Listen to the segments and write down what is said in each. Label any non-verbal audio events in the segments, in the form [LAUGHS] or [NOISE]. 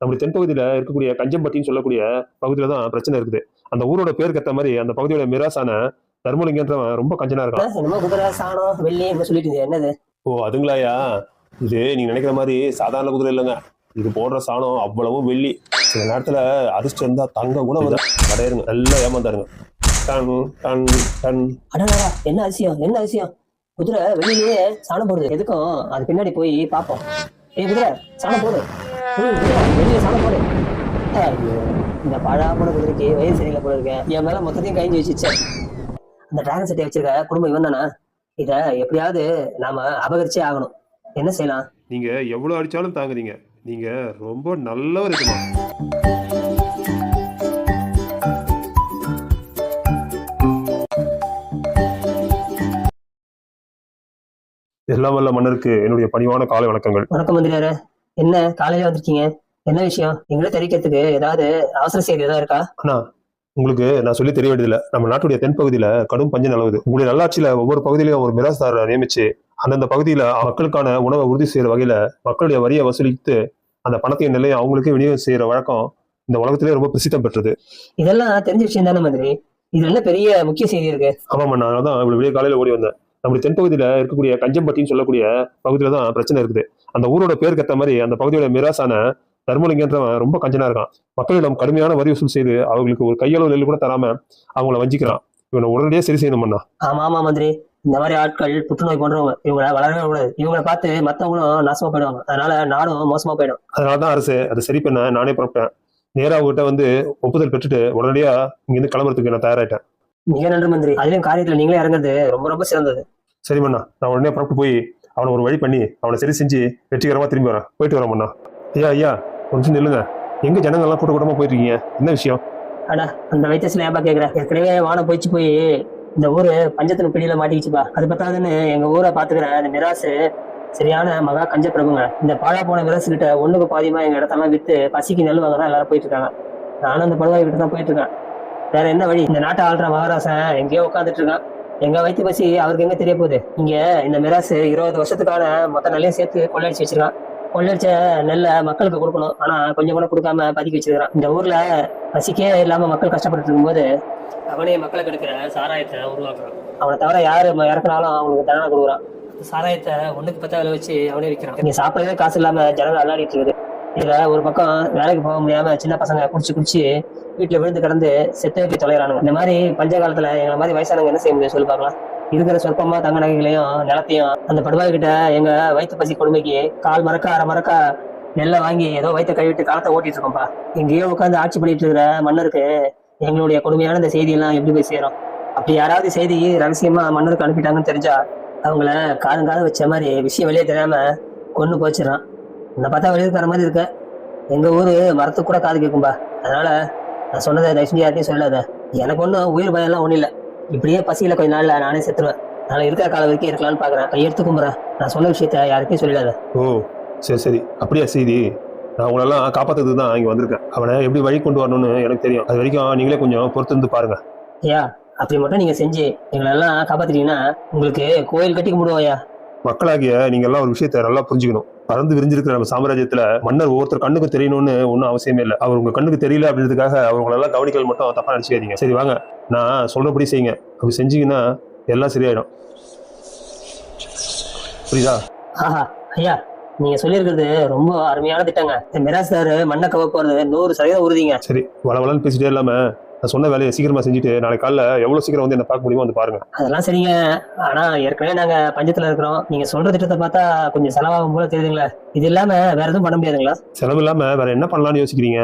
நம்முடைய தென்பகுதியில இருக்கக்கூடிய கஞ்சம்பட்டின்னு சொல்லக்கூடிய பகுதியில தான் பிரச்சனை இருக்குது. அந்த ஊரோட பேருக்கு ஏத்த மாதிரி அந்த பகுதியோட மிராசான தர்மலிங்கன்றவன் ரொம்ப கஞ்சனா இருக்கான். என்னது? ஓ அதுங்களாயா? இது நீங்க நினைக்கிற மாதிரி சாதாரண குதிரை இல்லைங்க. இது போடுற சாணம் அவ்வளவும் வெள்ளி. சில நேரத்துல அதிர்ஷ்டம் இருந்தா தங்கம் கூட வரும். கடையிருங்க நல்லா ஏமாந்தாருங்க. Done done done. அடடா என்ன அதிசயம் என்ன அதிசயம்? குதிரை வெளியிலேயே சாணம் போடுது. எதுக்கும்? அது பின்னாடி போய் பார்ப்போம். ஏய் குதிரை சாணம் போடு. வெளியில சாணம் போடு இந்த பழா போட குதிரைக்கு வயசு சரியில்லை போல இருக்கேன் என் மேல மொத்தத்தையும் கைஞ்சி வச்சுச்சு அந்த டிராகன் சட்டை வச்சிருக்க குடும்பம் இவன் தானா? இத எப்படியாவது நாம அபகரிச்சே ஆகணும். என்ன செய்யலாம்? நீங்க எவ்வளவு அடிச்சாலும் தாங்குறீங்க. நீங்க ரொம்ப நல்லவர் இருக்குமா? எல்லாம் வல்ல மன்னருக்கு என்னுடைய பணிவான காலை வணக்கங்கள். வணக்கம் மந்திரியாரு. என்ன காலையில வந்திருக்கீங்க? என்ன விஷயம்? எங்களை தெரிவிக்கிறதுக்கு ஏதாவது அவசர செய்தி ஏதாவது இருக்கா? அண்ணா உங்களுக்கு நான் சொல்லி தெரிய வேண்டியதில்லை. நம்ம நாட்டுடைய தென்பகுதியில கடும் பஞ்சம் நிலவுது. உங்களுடைய நல்லாட்சியில ஒவ்வொரு பகுதியிலையும் ஒரு மிராஸ்தாரரை நியமிச்சு அந்தந்த பகுதியில மக்களுக்கான உணவை உறுதி செய்யற வகையில மக்களுடைய வரியை வசூலித்து அந்த பணத்தையும் நிலையை அவங்களுக்கே விநியோகம் செய்யற வழக்கம் இந்த உலகத்திலே ரொம்ப பிரசித்தம் பெற்றது. இதெல்லாம் தெரிஞ்ச விஷயம் தானே மந்திரி? இதுல என்ன பெரிய முக்கிய செய்தி இருக்கு? ஆமாம் நான் தான் இவ்வளவு விடிய காலையில ஓடி வந்தேன். நம்முடைய தென்பகுதியில இருக்கக்கூடிய கஞ்சம்பட்டின்னு சொல்லக்கூடிய பகுதியில தான் பிரச்சனை இருக்குது. அந்த ஊரோட பேருக்கு ஏத்த மாதிரி அந்த பகுதியோட மிராசான தர்மலிங்கன்றவன் ரொம்ப கஞ்சனா இருக்கான். மக்களிடம் கடுமையான வரி வசூல் செய்து அவங்களுக்கு ஒரு கையளவு நெல் கூட தராம அவங்கள வஞ்சிக்கிறான். இவனை உடனடியே சரி செய்யணும்ண்ணா ஆமா ஆமா மந்திரி. இந்த மாதிரி ஆட்கள் புற்றுநோய் போன்றவங்க இவங்கள வளரவே கூடாது. இவங்கள பார்த்து மத்தவங்களும் நாசமா போயிடுவாங்க. அதனால நாடும் மோசமா போயிடும். அதனால தான் அரசு அதை சரி பண்ண நானே புறப்பட்டேன். நேரா அவங்ககிட்ட வந்து ஒப்புதல் பெற்றுட்டு உடனடியா இங்கிருந்து கிளம்புறதுக்கு நான் தயாராயிட்டேன். மிக நன்றி மந்திரி. அதுலயும் காரியத்துல நீங்களே இறங்குறது ரொம்ப ரொம்ப சிறந்தது. சரி மண்ணா நான் உடனே புறப்பட்டு போய் அவனை ஒரு வழி பண்ணி அவனை சரி செஞ்சு வெற்றிகரமாக திரும்பி வரேன். போயிட்டு வரேன் ஐயா ஐயா கொஞ்சம் நில்லுங்க. எங்கே ஜனங்கள்லாம் கூட்ட கூட்டமாக போயிட்டு இருக்கீங்க என்ன விஷயம்? அடா அந்த வைத்தியசில ஏன்பா கேட்குறேன் ஏற்கனவே வானம் போயிச்சு போய் இந்த ஊர் பஞ்சத்தின் பிடியில் மாட்டிக்கிச்சுப்பா. அது பத்தாதுன்னு எங்கள் ஊரை பாத்துக்கிற அந்த மிராசு சரியான மகா கஞ்ச பிரபுங்க. இந்த பாழா போன மிராசு கிட்ட ஒன்றுக்கு பாதியமா எங்கள் இடத்தெல்லாம் விற்று பசிக்கு நெல் வாங்க தான் எல்லாரும் போயிட்டு இருக்காங்க நானும் அந்த படுவாய் கிட்ட தான் போயிட்டு இருக்கேன் வேற என்ன வழி? இந்த நாட்டை ஆள்ற மகாராசன் எங்கேயோ உட்காந்துட்டு இருக்கான். எங்க வைத்து பசி அவருக்கு எங்க தெரிய போகுது? இங்க இந்த மிராசு இருபது வருஷத்துக்கான மொத்த நெல்லையும் சேர்த்து கொள்ளடிச்சு வச்சிருக்கான். கொள்ளடிச்ச நெல்லை மக்களுக்கு கொடுக்கணும். ஆனா கொஞ்சம் கூட கொடுக்காம பதுக்கி வச்சிருக்கான் இந்த ஊர்ல பசிக்கே இல்லாம மக்கள் கஷ்டப்பட்டு இருக்கும்போது அவனே மக்களை கெடுக்கிற சாராயத்தை உருவாக்குறான். அவனை தவிர யாரு இறக்குனாலும் அவனுக்கு தண்டனை கொடுக்குறான். சாராயத்தை ஒண்ணுக்கு பத்தா விலை வச்சு அவனே விற்கிறான் இங்க சாப்பிடவே காசு இல்லாம ஜனங்கள் அல்லாடிட்டு இருக்குது. இதில் ஒரு பக்கம் வேலைக்கு போக முடியாம சின்ன பசங்க குடிச்சு குடிச்சு வீட்டுல விழுந்து கிடந்து செத்து வைக்க தொலைகிறானுங்க. இந்த மாதிரி பஞ்ச காலத்துல எங்களை மாதிரி வயசானவங்க என்ன செய்ய முடியும் சொல்லி பார்க்கலாம். இருக்கிற சொற்பமா தங்க நகைகளையும் நிலத்தையும் அந்த படுவாய் கிட்ட எங்க வயிற்று பசி கொடுமைக்கு கால் மறக்க அரை மறக்க நெல்லை வாங்கி ஏதோ வயிற்ற கழுவிட்டு காலத்தை ஓட்டிட்டு இருக்கோம்ப்பா. எங்கேயோ உட்காந்து ஆட்சி பண்ணிட்டு இருக்கிற மன்னருக்கு எங்களுடைய கொடுமையான இந்த செய்தியெல்லாம் எப்படி போய் சேரும்? அப்படி யாராவது செய்தி ரகசியமா மன்னருக்கு அனுப்பிட்டாங்கன்னு தெரிஞ்சா அவங்கள காதும் காது வச்ச மாதிரி விஷயம் வெளியே தெரியாம கொண்டு போச்சிடறான். இந்த பார்த்தா வெளியிருக்கிற மாதிரி இருக்க. எங்க ஊரு மரத்துக்கு கூட காது கேட்கும்பா அதனால நான் சொன்னதை தயவு யார்ட்டையும் சொல்லாத. எனக்கு ஒன்றும் உயிர் பயம்லாம் ஒன்றும் இல்லை. இப்படியே பசியில கொஞ்ச நாள்ல நானே செத்துருவேன். நான் இருக்கிற காலம் வரைக்கும் இருக்கலாம்னு பாக்குறேன். கையெடுத்து கும்புறேன். நான் சொன்ன விஷயத்த யார்கிட்டயும் சொல்லிடாத. ஓ சரி சரி. அப்படியா செய்தி நான் உங்களெல்லாம் காப்பாத்துறதுக்கு தான் இங்க வந்திருக்கேன். அவனை எப்படி வழி கொண்டு வரணும்னு எனக்கு தெரியும். அது வரைக்கும் நீங்களே கொஞ்சம் பொறுத்து இருந்து பாருங்க. ஐயா அப்படி மட்டும் நீங்க செஞ்சு எங்களெல்லாம் காப்பாத்திட்டீங்கன்னா உங்களுக்கு கோயில் கட்டி கும்பிடுவோம் மக்களாகிய நீங்க எல்லாம் ஒரு விஷயத்தை நல்லா புரிஞ்சுக்கணும். பறந்து விரிஞ்சிருக்கிற நம்ம சாம்ராஜ்யத்துல மன்னர் ஒவ்வொருத்தர் கண்ணுக்கு தெரியணும்னு ஒன்றும் அவசியமே இல்லை. அவர் உங்க கண்ணுக்கு தெரியல அப்படின்றதுக்காக அவங்களெல்லாம் கவனிக்கல் மட்டும் தப்பா நினைச்சுக்காதீங்க. சரி வாங்க. நான் சொல்றபடி செய்யுங்க. அப்படி செஞ்சீங்கன்னா எல்லாம் சரியாயிடும். புரியுதா? ஆஹா ஐயா நீங்க சொல்லியிருக்கிறது ரொம்ப அருமையான திட்டங்க. இந்த மிராஸ்தாரு மண்ணை கவ போறது நூறு சதவீதம் உறுதிங்க. சரி வளவலன்னு பேசிட்டே இல்லாம நான் சொன்ன வேலையை சீக்கிரமா செஞ்சுட்டு நாளைக்கு காலைல எவ்வளவு சீக்கிரம் வந்து என்ன பார்க்க முடியுமோ வந்து பாருங்க. அதெல்லாம் சரிங்க. ஆனா ஏற்கனவே நாங்க பஞ்சத்துல இருக்கிறோம். நீங்க சொல்ற திட்டத்தை பார்த்தா கொஞ்சம் செலவாகும் போல தெரியுதுங்களா. இது இல்லாம வேற எதுவும் பண்ண முடியாதுங்களா? செலவு இல்லாம வேற என்ன பண்ணலாம்னு யோசிக்கிறீங்க?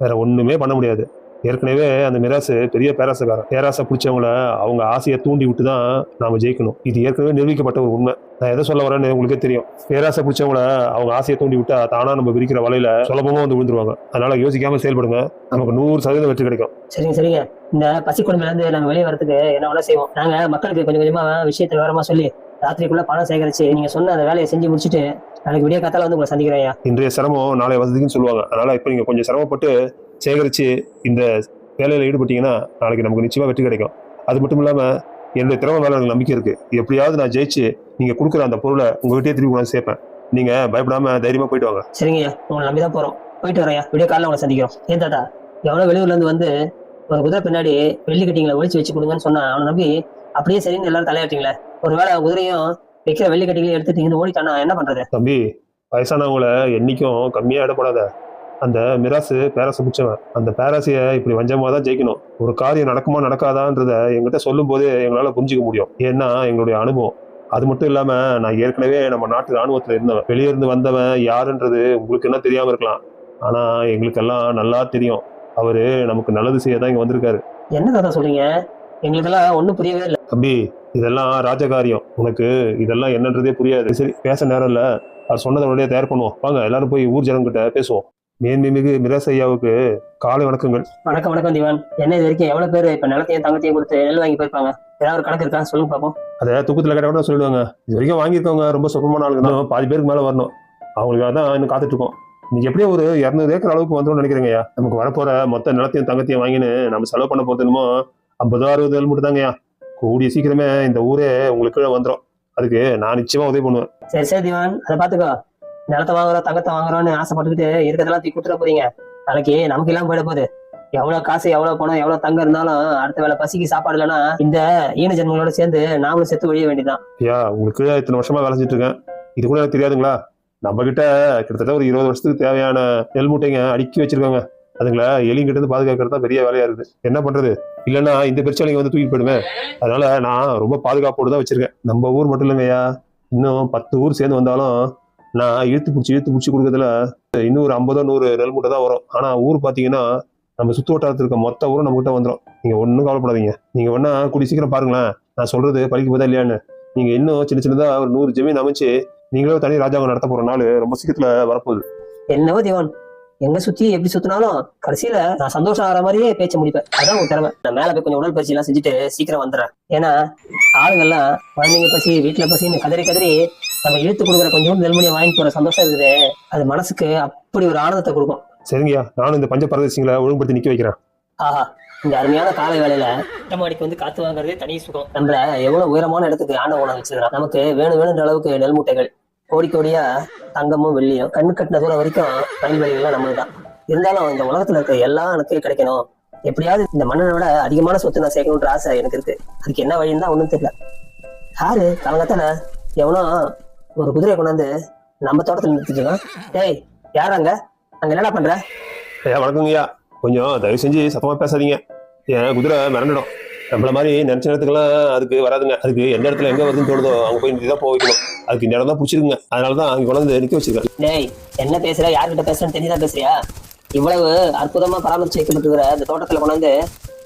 வேற ஒண்ணுமே பண்ண முடியாது. ஏற்கனவே அந்த மிராசு பெரிய பேராசக்காரன். பேராசை பிடிச்சவங்கள அவங்க ஆசையை தூண்டி விட்டு தான் நாம ஜெயிக்கணும். இது ஏற்கனவே நிரூபிக்கப்பட்ட ஒரு உண்மை. நான் எதை சொல்ல வரேன்னு உங்களுக்கே தெரியும். பேராசை பிடிச்சவங்கள அவங்க ஆசையை தூண்டி விட்டா தானா நம்ம விரிக்கிற வலையில சுலபமா வந்து விழுந்துருவாங்க. அதனால யோசிக்காம செயல்படுங்க. நமக்கு நூறு சதவீதம் வெற்றி கிடைக்கும். சரிங்க சரிங்க. இந்த பசி கொடுமையில இருந்து நாங்க வெளியே வரதுக்கு என்ன வேணா செய்வோம். நாங்க மக்களுக்கு கொஞ்சம் கொஞ்சமா விஷயத்தை விவரமா சொல்லி ராத்திரிக்குள்ள பணம் சேகரிச்சு நீங்க சொன்ன அந்த வேலையை செஞ்சு முடிச்சுட்டு நாளைக்கு விடிய காத்தால வந்து உங்களை சந்திக்கிறேன் இன்றைய சிரமம் நாளை வசதிக்குன்னு சொல்லுவாங்க. அதனால இப்போ நீங்க கொஞ்சம் சிரமப்பட்டு சேகரிச்சு இந்த வேலையில ஈடுபட்டீங்கன்னா நாளைக்கு நமக்கு நிச்சயமா வெற்றி கிடைக்கும். அது மட்டும் இல்லாம என்னுடைய திறமை மேல எனக்கு நம்பிக்கை இருக்கு. எப்படியாவது நான் ஜெயிச்சு நீங்க கொடுக்குற அந்த பொருளை உங்ககிட்டயே திருப்பி கொண்டாந்து சேர்ப்பேன். நீங்க பயப்படாம தைரியமா போயிட்டு வாங்க. சரிங்க ஐயா. உங்களை நம்பி தான் போறோம். போயிட்டு வரேன் விடிய காலைல உங்களை சந்திக்கிறோம். ஏன் தாத்தா? எவ்வளோ வெளியூர்ல இருந்து வந்து ஒரு குதிரை பின்னாடி வெள்ளி கட்டிங்களை ஒழிச்சு வச்சு கொடுங்கன்னு சொன்னா அவனை நம்பி அப்படியே சரின்னு எல்லாரும் தலையாட்டிங்களே. ஒருவேளை குதிரையும் வைக்கிற வெள்ளி கட்டிகளையும் எடுத்துட்டு இங்க ஓடிட்டானா என்ன பண்றது? தம்பி வயசானவங்கள என்னைக்கும் கம்மியா இடப்படாத அந்த மிராசு பேராசை பிடிச்சவன் அந்த பேராசையை இப்படி வஞ்சமா தான் ஜெயிக்கணும். ஒரு காரியம் நடக்குமா நடக்காதான்றத எங்கிட்ட சொல்லும் போதே எங்களால புரிஞ்சுக்க முடியும். ஏன்னா எங்களுடைய அனுபவம். அது மட்டும் இல்லாம நான் ஏற்கனவே நம்ம நாட்டு ராணுவத்துல இருந்தவன். வெளியே இருந்து வந்தவன் யாருன்றது உங்களுக்கு என்ன தெரியாம இருக்கலாம். ஆனா எங்களுக்கெல்லாம் நல்லா தெரியும். அவரு நமக்கு நல்லது செய்ய தான் இங்க வந்திருக்காரு. என்ன தாத்தா சொல்றீங்க? எங்களுக்கெல்லாம் ஒன்றும் புரியவே இல்லை. தம்பி இதெல்லாம் ராஜகாரியம். உனக்கு இதெல்லாம் என்னன்றதே புரியாது. சரி பேச நேரம் இல்ல. அவர் சொன்னதை உடனே தயார் பண்ணுவோம். வாங்க எல்லாரும் போய் ஊர் ஜனங்கிட்ட பேசுவோம். மேன்மிகு மிராஸ் ஐயாவுக்கு காலை வணக்கங்கள். வணக்கம் வணக்கம் திவான். என்ன இது வரைக்கும் எவ்வளவு பேர் இப்ப நிலத்தையும் தங்கத்தையும் கொடுத்து நெல் வாங்கி போயிருப்பாங்க? ஏதாவது ஒரு கணக்கு இருக்கா? சொல்லுங்க பார்ப்போம் அதை தூக்கத்தில் கேட்ட கூட சொல்லிடுவாங்க. இது வரைக்கும் வாங்கியிருக்கவங்க ரொம்ப சுகமான ஆளுங்க தான். பாதி பேருக்கு மேலே வரணும். அவங்களுக்காக தான் இன்னும் காத்துட்டு இருக்கோம் இன்னைக்கு எப்படியும் ஒரு இரநூறு ஏக்கர் அளவுக்கு வந்துடும் நினைக்கிறேங்கய்யா நமக்கு வரப்போற மொத்த நிலத்தையும் தங்கத்தையும் வாங்கின்னு நம்ம செலவு பண்ண போகிறது என்னமோ ஐம்பதோ அறுபது ஏழு மட்டும் தாங்கய்யா கூடிய சீக்கிரமே இந்த ஊரே உங்களுக்கு கீழே வந்துடும் அதுக்கு நான் நிச்சயமா உதவி பண்ணுவேன். சரி சரி திவான். அதை பாத்துக்கோ. நிலத்தை வாங்குறோம் தங்கத்தை வாங்குறோம்னு ஆசைப்பட்டுக்கிட்டு இருக்கிறதெல்லாம் தூக்கி கொடுத்துட போறீங்க. நாளைக்கு நமக்கு எல்லாம் போயிட போகுது. எவ்வளவு காசு எவ்வளவு பணம் எவ்வளவு தங்கம் இருந்தாலும் அடுத்த வேலை பசிக்கு சாப்பாடு இல்லைன்னா இந்த ஈன ஜென்மங்களோட சேர்ந்து நாமளும் செத்து ஒழிய வேண்டியதான் ஐயா உங்களுக்கு இத்தனை வருஷமா வேலை செஞ்சுட்டு இருக்கேன். இது கூட எனக்கு தெரியாதுங்களா? நம்ம கிட்ட கிட்டத்தட்ட ஒரு இருபது வருஷத்துக்கு தேவையான நெல் மூட்டைங்க அடுக்கி வச்சிருக்காங்க. அதுங்களா எலிங்கிட்ட இருந்து பாதுகாக்கிறது தான் பெரிய வேலையா இருக்குது. என்ன பண்றது? இல்லைன்னா இந்த பிரச்சனைங்க வந்து தூக்கி போயிடுவேன் அதனால நான் ரொம்ப பாதுகாப்போடு தான் வச்சிருக்கேன். நம்ம ஊர் மட்டும் இல்லைங்கய்யா இன்னும் பத்து ஊர் சேர்ந்து வந்தாலும் நான் இழுத்து பிடிச்சி இழுத்து பிடிச்சி கொடுக்கறதுல இன்னும் ஒரு ஐம்பதோ நூறு நெல் மூட்டை தான் வரும். ஆனால் ஊர் பார்த்தீங்கன்னா நம்ம சுற்று வட்டாரத்தில் இருக்க மொத்த ஊரும் நம்மகிட்ட வந்துடும் நீங்கள் ஒன்றும் கவலைப்படாதீங்க. நீங்கள் ஒன்றா கூடி சீக்கிரம் பாருங்களேன். நான் சொல்றது பழிக்கு போதா இல்லையான்னு. நீங்கள் இன்னும் சின்ன சின்னதாக ஒரு நூறு ஜமீன் அமைச்சு நீங்களும் தனி ராஜாங்க நடத்த போகிற நாள் ரொம்ப சீக்கிரத்தில் வரப்போகுது. என்னவோ தேவன். எங்க சுத்தி எப்படி சுத்தினாலும் கடைசியில நான் சந்தோஷம் ஆகிற மாதிரியே பேச்ச முடிப்பேன். அதான் உன் திறமை. நான் மேல போய் கொஞ்சம் உடற்பயிற்சி எல்லாம் செஞ்சுட்டு சீக்கிரம் வந்துடுறேன். ஏன்னா ஆளுங்கெல்லாம் குழந்தைங்க பசி வீட்டுல பசின்னு கதறி கதறி நம்ம இழுத்து கொடுக்குற கொஞ்சம் நெல்மணியை வாங்கிட்டு போற சந்தோஷம் இருக்குது. அது மனசுக்கு அப்படி ஒரு ஆனந்தத்தை கொடுக்கும். சரிங்கய்யா. நானும் இந்த பஞ்ச பரதேசிங்களை ஒழுங்குபடுத்தி நிக்க வைக்கிறேன். ஆஹா இந்த அருமையான காலை வேலையில மாடிக்கு வந்து காத்து வாங்குறதே தனி சுகம். நம்மள எவ்வளவு உயரமான இடத்துக்கு ஆண்ட உணவு வச்சிருக்கான் நமக்கு வேணும் வேணுன்ற அளவுக்கு நெல் மூட்டைகள் கோடி கோடியா தங்கமும் வெள்ளியும் கண்ணு கட்டின தூரம் வரைக்கும் வயல்வெளிகள்லாம் நம்மளுக்கு தான் இருந்தாலும் இந்த உலகத்துல இருக்க எல்லாம் எனக்கு கிடைக்கணும். எப்படியாவது இந்த மண்ணனை விட அதிகமான சொத்து நான் சேர்க்கணுன்ற ஆசை எனக்கு இருக்கு. அதுக்கு என்ன வழின்னு தான் ஒண்ணும் தெரியல. யாரு? காலங்கத்தான எவனோ ஒரு குதிரையை கொண்டாந்து நம்ம தோட்டத்துல நிறுத்திட்டு டேய் யார் அங்க அங்க என்னடா பண்ற? ஐயா. வணக்கங்கய்யா கொஞ்சம் தயவு செஞ்சு சத்தமா பேசாதீங்க. என் குதிரை மிரண்டிடும். நம்மள மாதிரி நினைச்ச நேரத்துக்கெல்லாம் அதுக்கு வராதுங்க. அதுக்கு எந்த இடத்துல எங்க வருதுன்னு தோணுதோ அவங்க போய் நிறுத்தி தான் போக வைக்கணும். அதுக்கு இந்த இடம் தான் பிடிச்சிருக்குங்க. அதனால தான் அங்கே கொண்டாந்து நிக்க வச்சிருக்கேன். டேய் என்ன பேசுற? யார்கிட்ட பேசுறேன்னு தெரியுதா பேசுறியா? இவ்வளவு அற்புதமா பராமரிச்சு வைக்கப்பட்டிருக்கிற இந்த தோட்டத்துல கொண்டாந்து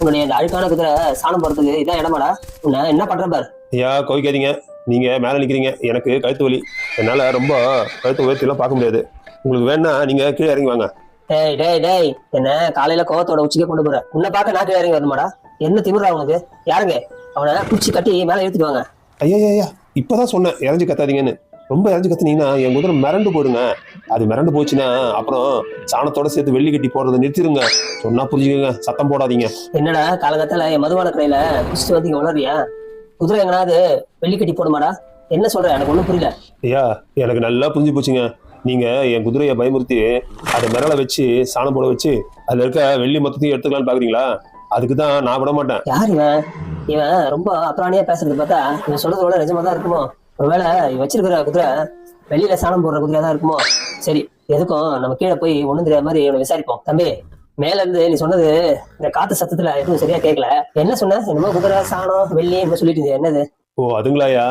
உன்னுடைய இந்த அழுக்கான குதிரை சாணம் போறதுக்கு இதான் இடமாடா. உன்னை என்ன பண்ற பாரு? ஐயா கோவிக்காதீங்க. நீங்க மேல நிக்கிறீங்க. எனக்கு கழுத்து வலி. என்னால ரொம்ப கழுத்து உயர்த்திலாம் பார்க்க முடியாது. உங்களுக்கு வேணா நீங்க கீழே இறங்கி வாங்க. டேய் டேய் டேய். என்ன காலையில கோவத்தோட உச்சிக்க கொண்டு போற. உன்னை பார்க்க நாக்கு இறங்கி வரணுமாடா? என்ன திமிரா உனக்கு? யாருங்க? அவனை குச்சி கட்டி மேல இழுத்துட்டு வாங்க. ஐயா ஐயா, இப்பதான் சொன்னேன் இறஞ்சி கத்தாதீங்கன்னு. ரொம்ப இறஞ்சி கத்துனீங்கன்னா என் குதிரை மிரண்டு போடுங்க அது மிரண்டு போச்சுன்னா அப்புறம் சாணத்தோட சேர்த்து வெள்ளி கட்டி போடுறதை நிறுத்திடுங்க. சொன்னா புரிஞ்சுக்கோங்க சத்தம் போடாதீங்க. என்னடா காலகட்டத்துல என் மதுவான கடையில குச்சிட்டு வந்து இங்க குதிரை எங்கனாவது வெள்ளி கட்டி போடுமாடா? என்ன சொல்ற? எனக்கு ஒண்ணும் புரியல. ஐயா எனக்கு நல்லா புரிஞ்சு போச்சுங்க. நீங்க என் குதிரையை பயமுறுத்தி அதை மிரள வச்சு சாணம் போட வச்சு அதுல இருக்க வெள்ளி மொத்தத்தையும் எடுத்துக்கலாம்னு பாக்குறீங்களா? அதுக்கு தான் நான் விட மாட்டேன். யார் இவன்? இவன் ரொம்ப அப்புறாணியா பேசுறது பார்த்தா இவன் சொல்றது விட நிஜமா தான் இருக்குமோ? ஒருவேளை வச்சிருக்கிற குதிரை வெளியில சாணம் போடுற குதிரையா தான் இருக்குமோ? சரி எதுக்கும் நம்ம கீழே போய் ஒண்ணும் தெரியாத மாதிரி இவனை விசாரிப்போம். தம்பி மேல இருந்து நீ சொன்னது இந்த காத்து சத்தத்துல எதுவும் சரியா கேட்கல என்ன சொன்ன? என்னமோ குதிரை சாணம் வெள்ளி என்ன சொல்லிட்டு என்னது? ஓ அதுங்களாயா?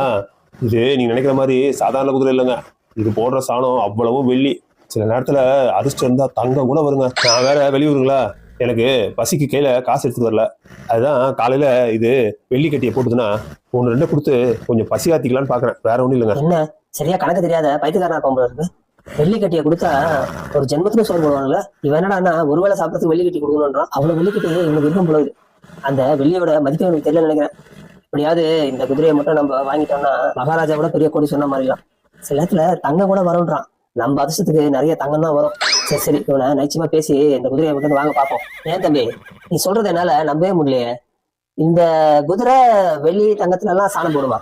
இது நீங்க நினைக்கிற மாதிரி சாதாரண குதிரை இல்லைங்க. இது போடுற சாணம் அவ்வளவும் வெள்ளி. சில நேரத்துல அதிர்ஷ்டம் இருந்தா தங்கம் கூட வருங்க. நான் வேற வெளியூருங்களா? எனக்கு பசிக்கு கையில காசு எடுத்துட்டு வரல. அதுதான் காலையில இது வெள்ளி கட்டியை போட்டுதுன்னா ஒன்று ரெண்டு கொடுத்து கொஞ்சம் பசி ஆத்திக்கலான்னு பாக்குறேன். வேற ஒண்ணும் இல்லைங்க. என்ன? சரியா கணக்கு தெரியாத பைத்தியக்காரனா போகும்போது வெள்ளிக்கட்டியை கொடுத்தா ஒரு ஜென்மத்துல சோறு போடுவாங்கல்ல இவன் என்னடா ஒருவேளை சாப்பிட்றதுக்கு வெள்ளிக்கட்டி கொடுக்கணும்ன்றான். அவ்வளவு வெள்ளி கட்டி இவனுக்கு விருப்பம் போகுது அந்த வெள்ளியோட மதிப்பு எனக்கு தெரியல நினைக்கிறேன். எப்படியாவது இந்த குதிரையை மட்டும் நம்ம வாங்கிட்டோம்னா மகாராஜா கூட பெரிய கோடி சொன்ன மாதிரிலாம். சில நேரத்துல தங்கம் கூட வரும்ன்றான். நம்ம அதிர்ஷ்டத்துக்கு நிறைய தங்கம் தான் வரும். சரி சரி இவனை நிச்சயமா பேசி இந்த குதிரையை மட்டும் வாங்க பார்ப்போம். ஏன் தம்பி நீ சொல்றது என்னால நம்பவே முடியலையே. இந்த குதிரை வெள்ளி தங்கத்துல எல்லாம் சாணம் போடுமா?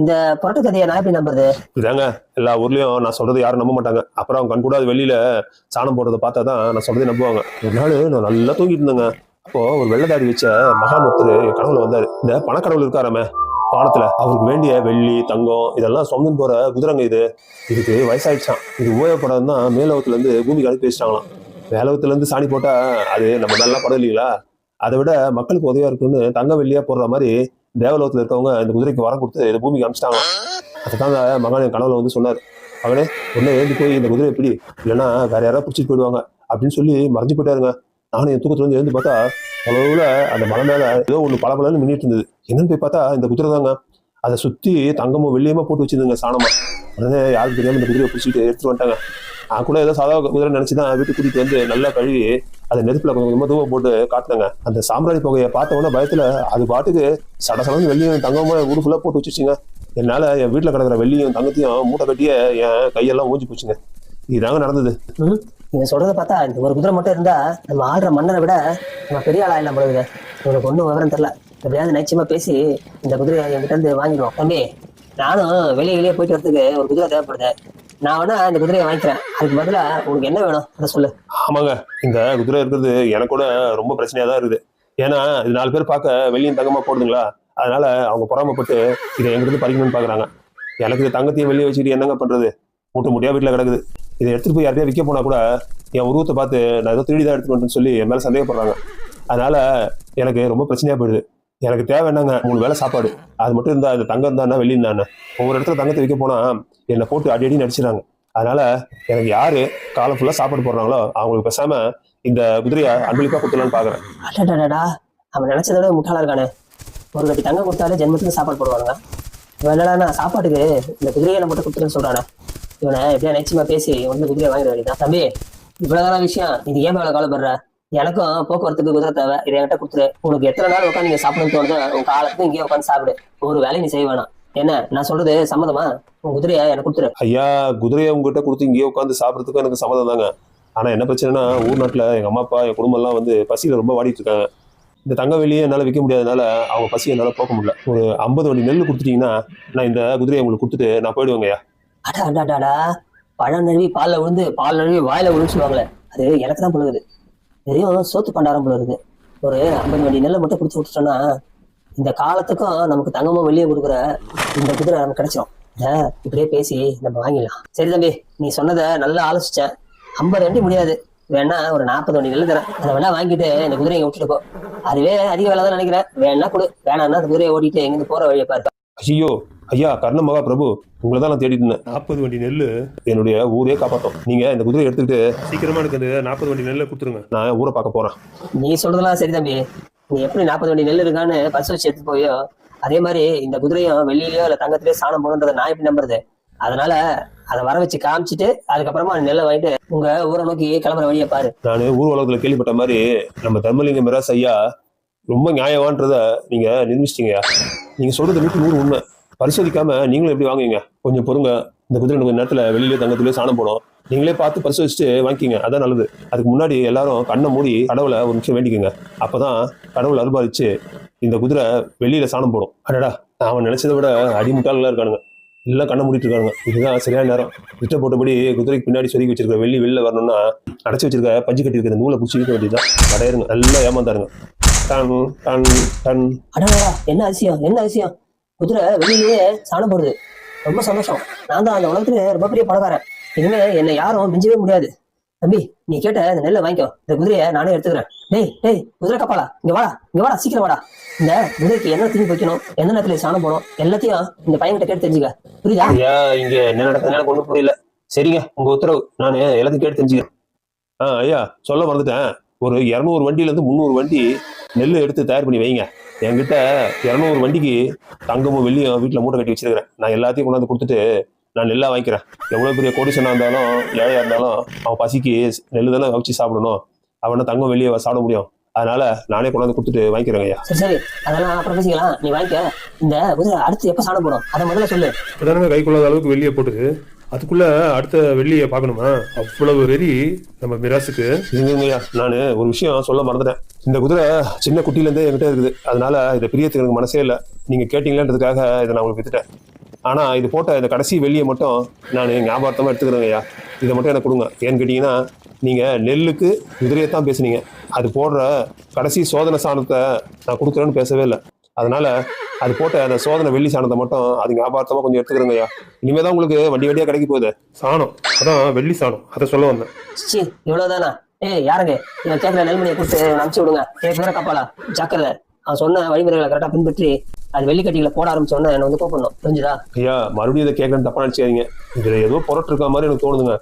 இந்த புரட்டு கதையை நான் எப்படி நம்புறது? இதாங்க எல்லா ஊர்லயும் நான் சொல்றது யாரும் நம்ப மாட்டாங்க. அப்புறம் அவங்க கண் கூடாது வெளியில சாணம் போடுறத பார்த்தா தான் நான் சொல்றதே நம்புவாங்க. ஒரு நாள் நான் நல்லா தூங்கிட்டு இருந்தேங்க. அப்போ ஒரு வெள்ளதாடி வச்ச மகான் ஒருத்தர் என் கனவுல வந்தாரு. இந்த பணக்கடவுள் இருக்காராமே பாலத்துல. அவருக்கு வேண்டிய வெள்ளி தங்கம் இதெல்லாம் சொந்தம் போற குதிரைங்க இது. இதுக்கு வயசாயிடுச்சான் இது உபயோகப்படாதுன்னா மேலோகத்துல இருந்து பூமிக்கு அனுப்பி வச்சிட்டாங்களாம். மேலோகத்துல இருந்து சாணி போட்டா அது நம்ம நல்லா படம் இல்லைங்களா? அதை விட மக்களுக்கு உதவியா இருக்குன்னு தங்க வெள்ளியா போடுற மாதிரி தேவலோகத்தில் இருக்கவங்க இந்த குதிரைக்கு வரம் கொடுத்து இந்த பூமிக்கு அனுப்பிச்சிட்டாங்க. அதுதான் அந்த மகன் என் கனவுல வந்து சொன்னார். மகனே உடனே எழுந்து போய் இந்த குதிரை எப்படி இல்லைன்னா வேற யாராவது பிடிச்சிட்டு போயிடுவாங்க. அப்படின்னு சொல்லி மறைஞ்சு போயிட்டாருங்க. நானும் என் தூக்கத்துல இருந்து எழுந்து பார்த்தா அளவுல அந்த மலை மேல ஏதோ ஒன்று பளபளன்னு மின்னிட்டு இருந்தது. என்னன்னு போய் பார்த்தா இந்த குதிரை தாங்க. அதை சுற்றி தங்கமும் வெள்ளியமாக போட்டு வச்சிருந்துங்க சாணமாக உடனே யாருக்கு தெரியாமல் இந்த குதிரையை பிடிச்சிட்டு எடுத்துட்டு வந்துட்டாங்க. நான் கூட ஏதோ சாதா குதிரை நினச்சி தான் வீட்டுக்கு கூட்டிகிட்டு வந்து நல்லா கழுவி அதை நெருப்பில் கொஞ்சம் கொஞ்சமாக தூவம் போட்டு காட்டினாங்க. அந்த சாம்பிராணி புகையை பார்த்த உடனே பயத்தில் அது பாட்டுக்கு சடசடன்னு வெள்ளியும் தங்கமோ ஊரு ஃபுல்லாக போட்டு வச்சுச்சிங்க. என்னால் என் வீட்டில் கிடக்குற வெள்ளியும் தங்கத்தையும் மூட்டை கட்டியே என் கையெல்லாம் ஊஞ்சி போச்சுங்க. இதுதாங்க நடந்தது. நீங்க சொல்றத பார்த்தா இந்த ஒரு குதிரை மட்டும் இருந்தா நம்ம ஆடுற மன்னரை விட நம்ம பெரிய ஆளா இல்ல பொழுது உங்களுக்கு ஒன்றும் விவரம் தெரியல. எப்படியாவது நிச்சயமா பேசி இந்த குதிரையை என்கிட்ட இருந்து வாங்கிடுவோம். தம்பி நானும் வெளியே வெளியே போயிட்டு வரதுக்கு ஒரு குதிரை தேவைப்படுது. நான் வேணா இந்த குதிரையை வாங்கிக்கிறேன். அதுக்கு பதிலா உனக்கு என்ன வேணும்? அதை சொல்லு. ஆமாங்க இந்த குதிரை இருக்கிறது எனக்கு கூட ரொம்ப பிரச்சனையா தான் இருக்குது. ஏன்னா இது நாலு பேர் பார்க்க வெளியும் தங்கமா போடுதுங்களா? அதனால அவங்க பொறாமப்பட்டு இதை எங்கிட்ட பறிக்கணும்னு பாக்குறாங்க. எனக்கு இது தங்கத்தையும் வெளியே வச்சுட்டு என்னங்க பண்றது? மூட்டை முட்டியா வீட்டுல கிடக்குது. இதை எடுத்துட்டு போய் யார்கிட்டயா விற்க போனா கூட என் உருவத்தை பார்த்து நான் ஏதோ திருடி தான் எடுத்துட்டு சொல்லி என் மேல சந்தேகப்படுறாங்க. அதனால எனக்கு ரொம்ப பிரச்சனையா போயிடுது. எனக்கு தேவை என்னங்க? மூணு வேளை சாப்பாடு. அது மட்டும் இருந்தா இந்த தங்கம் இருந்தா வெள்ளி இருந்தானே ஒவ்வொரு இடத்துல தங்கத்தை வைக்க போனா என்னை போட்டு அடி அடி நடிச்சிடறாங்க அதனால எனக்கு யாரு காலம் ஃபுல்லா சாப்பாடு போடுறாங்களோ அவங்களுக்கு பேசாம இந்த குதிரையை அன்பளிப்பா கொடுத்துலான்னு பாக்குறேன். அடடடா அவன் நினைச்சதை விட முட்டாளா இருக்கானே. ஒரு கட்டி தங்கம் கொடுத்தாலே ஜென்மத்துக்கு சாப்பாடு போடுவாங்க இவன் என்னடா சாப்பாட்டுக்கு இந்த குதிரையை மட்டும் கொடுத்துருன்னு சொல்றானே. இவனை எப்படியா நிச்சயமா பேசி ஒன்று குதிரையை வாங்கிட வேண்டியதான் தம்பி இவ்வளவுதான விஷயம் இது ஏன் மேல கவலைப்படுற? எனக்கும் போக்குவரத்துக்கு குதிரை தேவை. இதை என்கிட்ட கொடுத்துரு. உனக்கு எத்தனை நாள் உட்காந்து நீங்க சாப்பிடணும்னு தோணுதோ உன் காலத்துக்கு இங்கேயே உட்காந்து சாப்பிடு. ஒரு வேலையும் நீ செய்ய வேணாம். என்ன? நான் சொல்றது சம்மதமா? உன் குதிரையை எனக்கு கொடுத்துரு. ஐயா குதிரையை உங்ககிட்ட கொடுத்து இங்கேயே உட்காந்து சாப்பிட்றதுக்கு எனக்கு சம்மதம் தாங்க. ஆனா என்ன பிரச்சனைனா ஊர் நாட்டுல எங்க அம்மா அப்பா என் குடும்பம் எல்லாம் வந்து பசியில ரொம்ப வாடிட்டு இருக்காங்க. இந்த தங்க வெளியே என்னால விற்க முடியாதனால அவங்க பசி என்னால போக்க முடியல. ஒரு ஐம்பது வண்டி நெல் கொடுத்துட்டீங்கன்னா நான் இந்த குதிரையை உங்களுக்கு கொடுத்துட்டு நான் போயிடுவேங்கய்யா அடா அடாடாடா பழம் நழுவி பால்ல விழுந்து பால் நழுவி வாயில விழுந்து சொல்லுவாங்களே. அது எனக்கு தான் புழுகுது. வெறும் சோத்து பண்டாரம் இருக்கு. ஒரு ஐம்பது வண்டி நெல்லை மட்டும் பிடிச்சி விட்டுட்டோம்னா இந்த காலத்துக்கும் நமக்கு தங்கமும் வெளியே கொடுக்குற இந்த குதிரை நமக்கு கிடைச்சிரும். இப்படியே பேசி நம்ம வாங்கிடலாம். சரி தம்பி நீ சொன்னதை நல்லா ஆலோசிச்சேன் ஐம்பது வண்டி முடியாது. வேணா ஒரு நாற்பது வண்டி நெல் தரேன். அதை வேணா வாங்கிட்டு இந்த குதிரையை விட்டுட்டு போ. அதுவே அதிக வேலை தான் நினைக்கிறேன். வேணா கொடு. வேணாம்னா அந்த குதிரையை ஓட்டிட்டு எங்கிருந்து போற வழியை பாரு. ஐயோ ஐயா கர்ண மகா பிரபு உங்களை தான் நான் தேடிட்டு இருந்தேன். நாற்பது வண்டி நெல் என்னுடைய ஊரே காப்பாற்றும் நீங்க இந்த குதிரையை எடுத்துக்கிட்டு சீக்கிரமா எனக்கு அந்த நாற்பது வண்டி நெல்லை கொடுத்துருங்க. நான் ஊரை பார்க்க போறேன். நீ சொல்றதெல்லாம் சரி தம்பி. நீ எப்படி நாற்பது வண்டி நெல் இருக்கான்னு பரிசு வச்சு எடுத்து போயோ அதே மாதிரி இந்த குதிரையும் வெள்ளியிலயோ இல்ல தங்கத்திலயோ சாணம் போகணுன்றத நான் எப்படி நம்புறது? அதனால அதை வர வச்சு காமிச்சிட்டு அதுக்கப்புறமா நெல்லை வாங்கிட்டு உங்க ஊரை நோக்கி கிளம்புற வழியை பாரு. நான் ஊர் உலகத்துல கேள்விப்பட்ட மாதிரி நம்ம தர்மலிங்க மிராஸ் ஐயா ரொம்ப நியாயமான்றத நீங்க நிரூபிச்சிட்டீங்கய்யா. நீங்க சொல்றது நூற்றி நூறு உண்மை. பரிசோதிக்காம நீங்களும் எப்படி வாங்குவீங்க? கொஞ்சம் பொறுங்க. இந்த குதிரை கொஞ்சம் நேரத்தில் வெளியிலே தங்கத்திலயோ சாணம் போடும். நீங்களே பார்த்து பரிசோதிச்சுட்டு வாங்கிக்கிங்க. அதான் நல்லது. அதுக்கு முன்னாடி எல்லாரும் கண்ணை மூடி கடவுளை ஒரு நிமிஷம் வேண்டிக்கோங்க. அப்போதான் கடவுள் அருபாதிச்சு இந்த குதிரை வெளியில சாணம் போடும். அடடா அவன் நினைச்சதை விட அடிமுட்டாளா இருக்கானுங்க. எல்லாம் கண்ணை மூடிட்டு இருக்காங்க இதுதான் சரியான நேரம். திட்ட போட்டபடி குதிரைக்கு பின்னாடி சொருகி வச்சிருக்க வெளி வெளில வரணும்னா அடைச்சி வச்சிருக்க பஞ்சு கட்டி இருக்கிற நூலை பிடிச்சி இருக்க வேண்டியதுதான். கடையிருங்க நல்லா ஏமாந்தாருங்க. Done done done. என்ன அதிசயம்? என்ன அதிசயம்? குதிரை வெளியிலேயே சாணம் போடுது. ரொம்ப சந்தோஷம். நான் தான் அந்த உலகத்துல ரொம்ப பெரிய பணக்காரன். இனிமே என்னை யாரும் மிஞ்சவே முடியாது. தம்பி நீ கேட்ட இந்த நெல்லை வாங்கிக்கோ. இந்த குதிரையை நானே எடுத்துக்கிறேன். டேய் டேய் குதிரை கப்பாலா இங்க வாடா இங்க வாடா சீக்கிரம் வாடா. இந்த குதிரைக்கு என்ன தீங்கி வைக்கணும் எந்த நேரத்துல சாணம் போடும் எல்லாத்தையும் இந்த பையன்கிட்ட கேட்டு தெரிஞ்சுக்க. புரியுதா? ஐயா இங்க என்ன நடக்குதுன்னு எனக்கு ஒன்றும் புரியல. சரிங்க உங்க உத்தரவு. நான் எல்லாத்தையும் கேட்டு தெரிஞ்சுக்கிறேன். ஆ ஐயா சொல்ல மறந்துட்டேன். ஒரு இரநூறு வண்டியில இருந்து முந்நூறு வண்டி நெல் எடுத்து தயார் பண்ணி வைங்க. என்கிட்ட இரநூறு வண்டிக்கு தங்கமும் வெள்ளியும் வீட்டில் மூட்டை கட்டி வச்சிருக்கிறேன். நான் எல்லாத்தையும் கொண்டாந்து கொடுத்துட்டு நான் நெல்லா வாங்கிக்கிறேன். எவ்வளோ பெரிய கோடிசனாக இருந்தாலும் ஏழையா இருந்தாலும் அவன் பசிக்கு நெல் தானே வச்சு சாப்பிடணும். அவனை தங்கம் வெளியே சாப்பிட முடியும். அதனால நானே கொண்டாந்து கொடுத்துட்டு வாங்கிக்கிறேங்க ஐயா. சரி சரி. அதெல்லாம் அப்புறம் பேசிக்கலாம். நீ வாங்கிக்க. இந்த குதிரை அடுத்து எப்ப சாணம் போடும் அதை முதல்ல சொல்லு. இப்போதானங்க கை கொள்ளாத அளவுக்கு வெளியே போட்டுது அதுக்குள்ள அடுத்த வெள்ளியை பார்க்கணுமா? அவ்வளவு வெறி நம்ம மிராசுக்கு. இல்லைங்கய்யா நான் ஒரு விஷயம் சொல்ல மறந்துட்டேன். இந்த குதிரை சின்ன குட்டியிலேருந்தே என்கிட்ட இருக்குது. அதனால இதை பிரியத்துக்கு எனக்கு மனசே இல்லை. நீங்கள் கேட்டீங்களான்றதுக்காக இதை நான் உங்களுக்கு வித்துட்டேன். ஆனால் இது போட்ட இந்த கடைசி வெள்ளியை மட்டும் நான் ஞாபகத்தமாக எடுத்துக்கிறேங்க ஐயா. இதை மட்டும் எனக்கு கொடுங்க. ஏன்னு கேட்டிங்கன்னா நீங்கள் நெல்லுக்கு குதிரையை தான் பேசுனீங்க. அது போடுற கடைசி சோதனை சாணத்தை நான் கொடுக்குறேன்னு பேசவே இல்லை. அதனால அது போட்ட அந்த சோதனை வெள்ளி சாணத்தை மட்டும் அது ஞாபகத்தமாக கொஞ்சம் எடுத்துக்கிறேங்க ஐயா இனிமே தான் உங்களுக்கு வண்டி வண்டியாக கிடைக்க போகுது. சாணம். அதான் வெள்ளி சாணம். அதை சொல்ல வந்தேன். சி இவ்வளவுதானா? ஏய் யாருங்க? இவன் கேட்கற நெல்மணியை கொடுத்து அனுப்பிச்சு விடுங்க. பேர கப்பாலா ஜாக்கிரதை. அவன் சொன்ன வழிமுறைகளை கரெக்டாக பின்பற்றி அது வெள்ளிக்கட்டிகளை போட ஆரம்பிச்சோன்னு என்னை வந்து கூப்பிடணும். புரிஞ்சுதா? ஐயா மறுபடியும் இதை கேட்கறேன்னு தப்பா நினைச்சாதீங்க இதுல ஏதோ புரட்டு இருக்க மாதிரி எனக்கு தோணுதுங்க.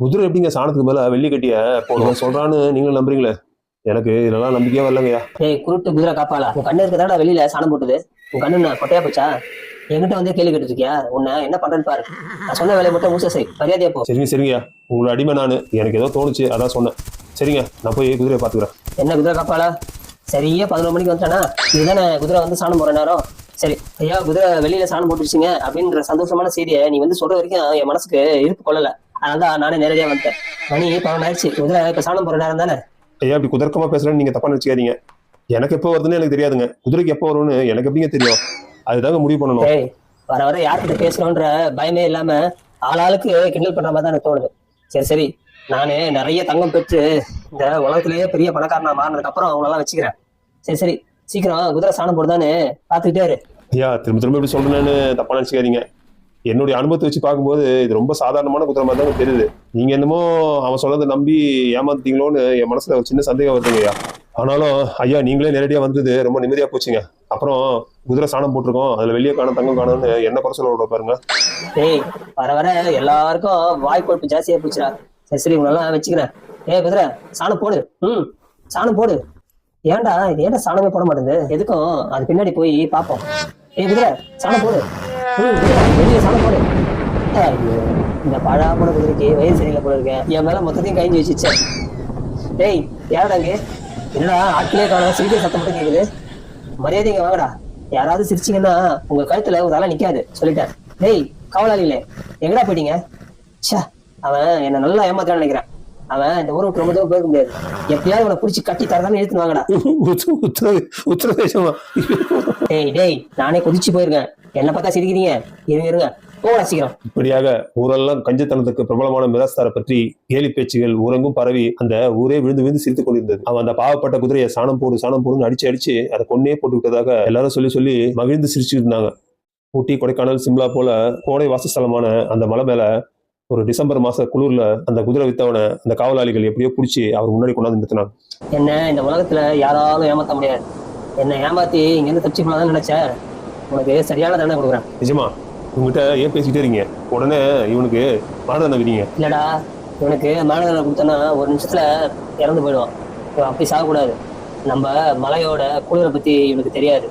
குதிரை எப்படிங்க சாணத்துக்கு மேல வெள்ளி கட்டிய போடுவோம் சொல்றான்னு நீங்களும் நம்புறீங்களே. எனக்கு இதெல்லாம் நம்பிக்கையே வரலங்கய்யா. ஏய் குருட்டு குதிரை காப்பாளா? உன் கண்ணு இருக்கதாடா வெளியில சாணம் போட்டுது. உன் கண்ணு என்ன கொட்டையா போச்சா? என்கிட்ட வந்து கேள்வி கேட்டு இருக்கியா உன்னை என்ன பண்றேன்னு பாரு. நான் சொன்ன வேலையை மட்டும் மூச்சை செய். மரியாதையா போ. சரிங்க சரிங்கய்யா உங்களோட அடிமை நான். எனக்கு ஏதோ தோணுச்சு அதான் சொன்னேன். சரிங்க நான் போய் குதிரையை பாத்துக்கிறேன் என்ன குதிரை காப்பாளா? சரியா பதினொரு மணிக்கு வந்துட்டானா இதுதானே குதிரை வந்து சாணம் போற நேரம். சரி ஐயா குதிரை வெளியில சாணம் போட்டுருச்சுங்க அப்படின்ற சந்தோஷமான செய்தியை நீ வந்து சொல்ற வரைக்கும் என் மனசுக்கு இருப்பு கொள்ளல. அதனால நானே நேரடியா வந்துட்டேன். மணி பன்னெண்டு ஆயிடுச்சு. குதிரை இப்ப சாணம் போற நேரம் தானே? ஐயா இப்படி குதர்க்கமா பேசுறேன்னு நீங்க தப்பா நினைச்சுக்காதீங்க. எனக்கு எப்போ வருதுன்னு எனக்கு தெரியாதுங்க. குதிரைக்கு எப்போ வரும்னு எனக்கு எப்படிங்க தெரியும்? அதுதாங்க முடிவு பண்ணணும். ஏய் வர வர யார்கிட்ட பேசுறோன்ற பயமே இல்லாம ஆளாளுக்கு கிண்டல் பண்ற மாதிரி தான் எனக்கு தோணுது. சரி சரி. நானு நிறைய தங்கம் பெற்று இந்த உலகத்திலேயே பெரிய பணக்காரனா மாறினதுக்கு அப்புறம் அவங்களெல்லாம் வச்சுக்கிறேன். சரி சரி. சீக்கிரம் குதிரை சாணம் போடுதான்னு பாத்துக்கிட்டே இரு. ஐயா திரும்ப திரும்ப இப்படி சொல்றேன்னு தப்பா நினைச்சுக்காதீங்க. என்னுடைய அனுபவத்தை வச்சு பார்க்கும்போது இது ரொம்ப சாதாரணமான குதிரை மாதிரி தான் தெரியுது. நீங்க என்னமோ அவன் சொன்னதை நம்பி ஏமாத்தீங்களோன்னு என் மனசுல ஒரு சின்ன சந்தேகம் வருதுங்க ஐயா. ஆனாலும் ஐயா நீங்களே நேரடியா வந்தது ரொம்ப நிம்மதியா போச்சுங்க. அப்புறம் குதிரை சாணம் போட்டிருக்கோம். அதுல வெளியே காணும் தங்கம் காணும்னு என்ன குறை சொல்ல விட பாருங்க. ஏய் வர வர எல்லாருக்கும் வாய் கொழுப்பு ஜாஸ்தியா போச்சுடா. சரி சரி உங்களெல்லாம் வச்சுக்கிறேன். ஏய் குதிரை சாணம் போடு. ம் சாணம் போடு. ஏன்டா இது ஏன்டா சாணமே போட மாட்டேங்குது? எதுக்கும் அது பின்னாடி போய் பார்ப்போம். ஏய் குதிரை சாணம் போடு வெளியே சாணம் போடு. ஐயோ, இந்த பழா போட குதிரைக்கு வயது சரியில்லை போல இருக்கேன் என் மேல மொத்தத்தையும் கைஞ்சு வச்சுச்சே டேய் யாரடா இங்கே என்னடா ஆட்களே காணும். சிரிக்கிற சத்தம் மட்டும் கேக்குது. மரியாதைங்க வாங்கடா. யாராவது சிரிச்சிங்கன்னா உங்க கழுத்துல ஒரு ஆளா நிக்காது. சொல்லிட்டேன். டேய் காவலாளிகளே எங்கடா போயிட்டீங்க? ச்சே அவன் என்ன நல்லா ஏமாத்தான் நினைக்கிறேன். அவன் இந்த ஊரை விட்டு ரொம்ப தூரம் போயிருக்க முடியாது. எப்படியாவது அவனை புடிச்சு கட்டி தரதான்னு எடுத்து வாங்கடா. உத்தர- உத்தர- உத்தரப்பிரதேசமா டேய் டேய் நானே குதிச்சு போயிருக்கேன். என்ன பார்த்தா சிரிக்கிறீங்க? இருங்க இருங்க. போடா சீக்கிரம். இப்படியாக ஊரெல்லாம் கஞ்சத்தனத்துக்கு பிரபலமான மிராஸ்தாரை பற்றி கேலி பேச்சுகள் ஊரெங்கும் பரவி அந்த ஊரே விழுந்து விழுந்து சிரித்துக் கொண்டிருந்தது. அவன் அந்த பாவப்பட்ட குதிரையை சாணம் போடு சாணம் போடுன்னு அடிச்சு அடிச்சு அதை கொன்னே போட்டு விட்டதாக எல்லாரும் சொல்லி சொல்லி மகிழ்ந்து சிரிச்சுட்டு இருந்தாங்க. ஊட்டி கொடைக்கானல் சிம்லா போல கோடை வாசஸ்தலமான அந்த மலை மேல ஒரு டிசம்பர் மாச குளிர்ல அந்த குதிரை வித்தவனை அந்த காவலாளிகள் எப்படியோ பிடிச்சி அவர் முன்னாடி கொண்டாந்து நிறுத்தினாங்க. என்ன இந்த உலகத்துல யாராலும் ஏமாத்த முடியாது. என்ன ஏமாத்தி இங்க இருந்து தப்பிச்சு போலாதான் நினைச்சேன் உனக்கு சரியான தண்டனை கொடுக்குறேன். நிஜமா? உங்ககிட்ட ஏன் பேசிக்கிட்டே இருக்கீங்க? உடனே இவனுக்கு மரண தண்டனை விதிங்க. இல்லடா இவனுக்கு மரண கொடுத்தனா ஒரு நிமிஷத்துல இறந்து போயிடுவான். அப்படி சாகக்கூடாது. நம்ம மலையோட குளிரை பத்தி இவனுக்கு தெரியாது.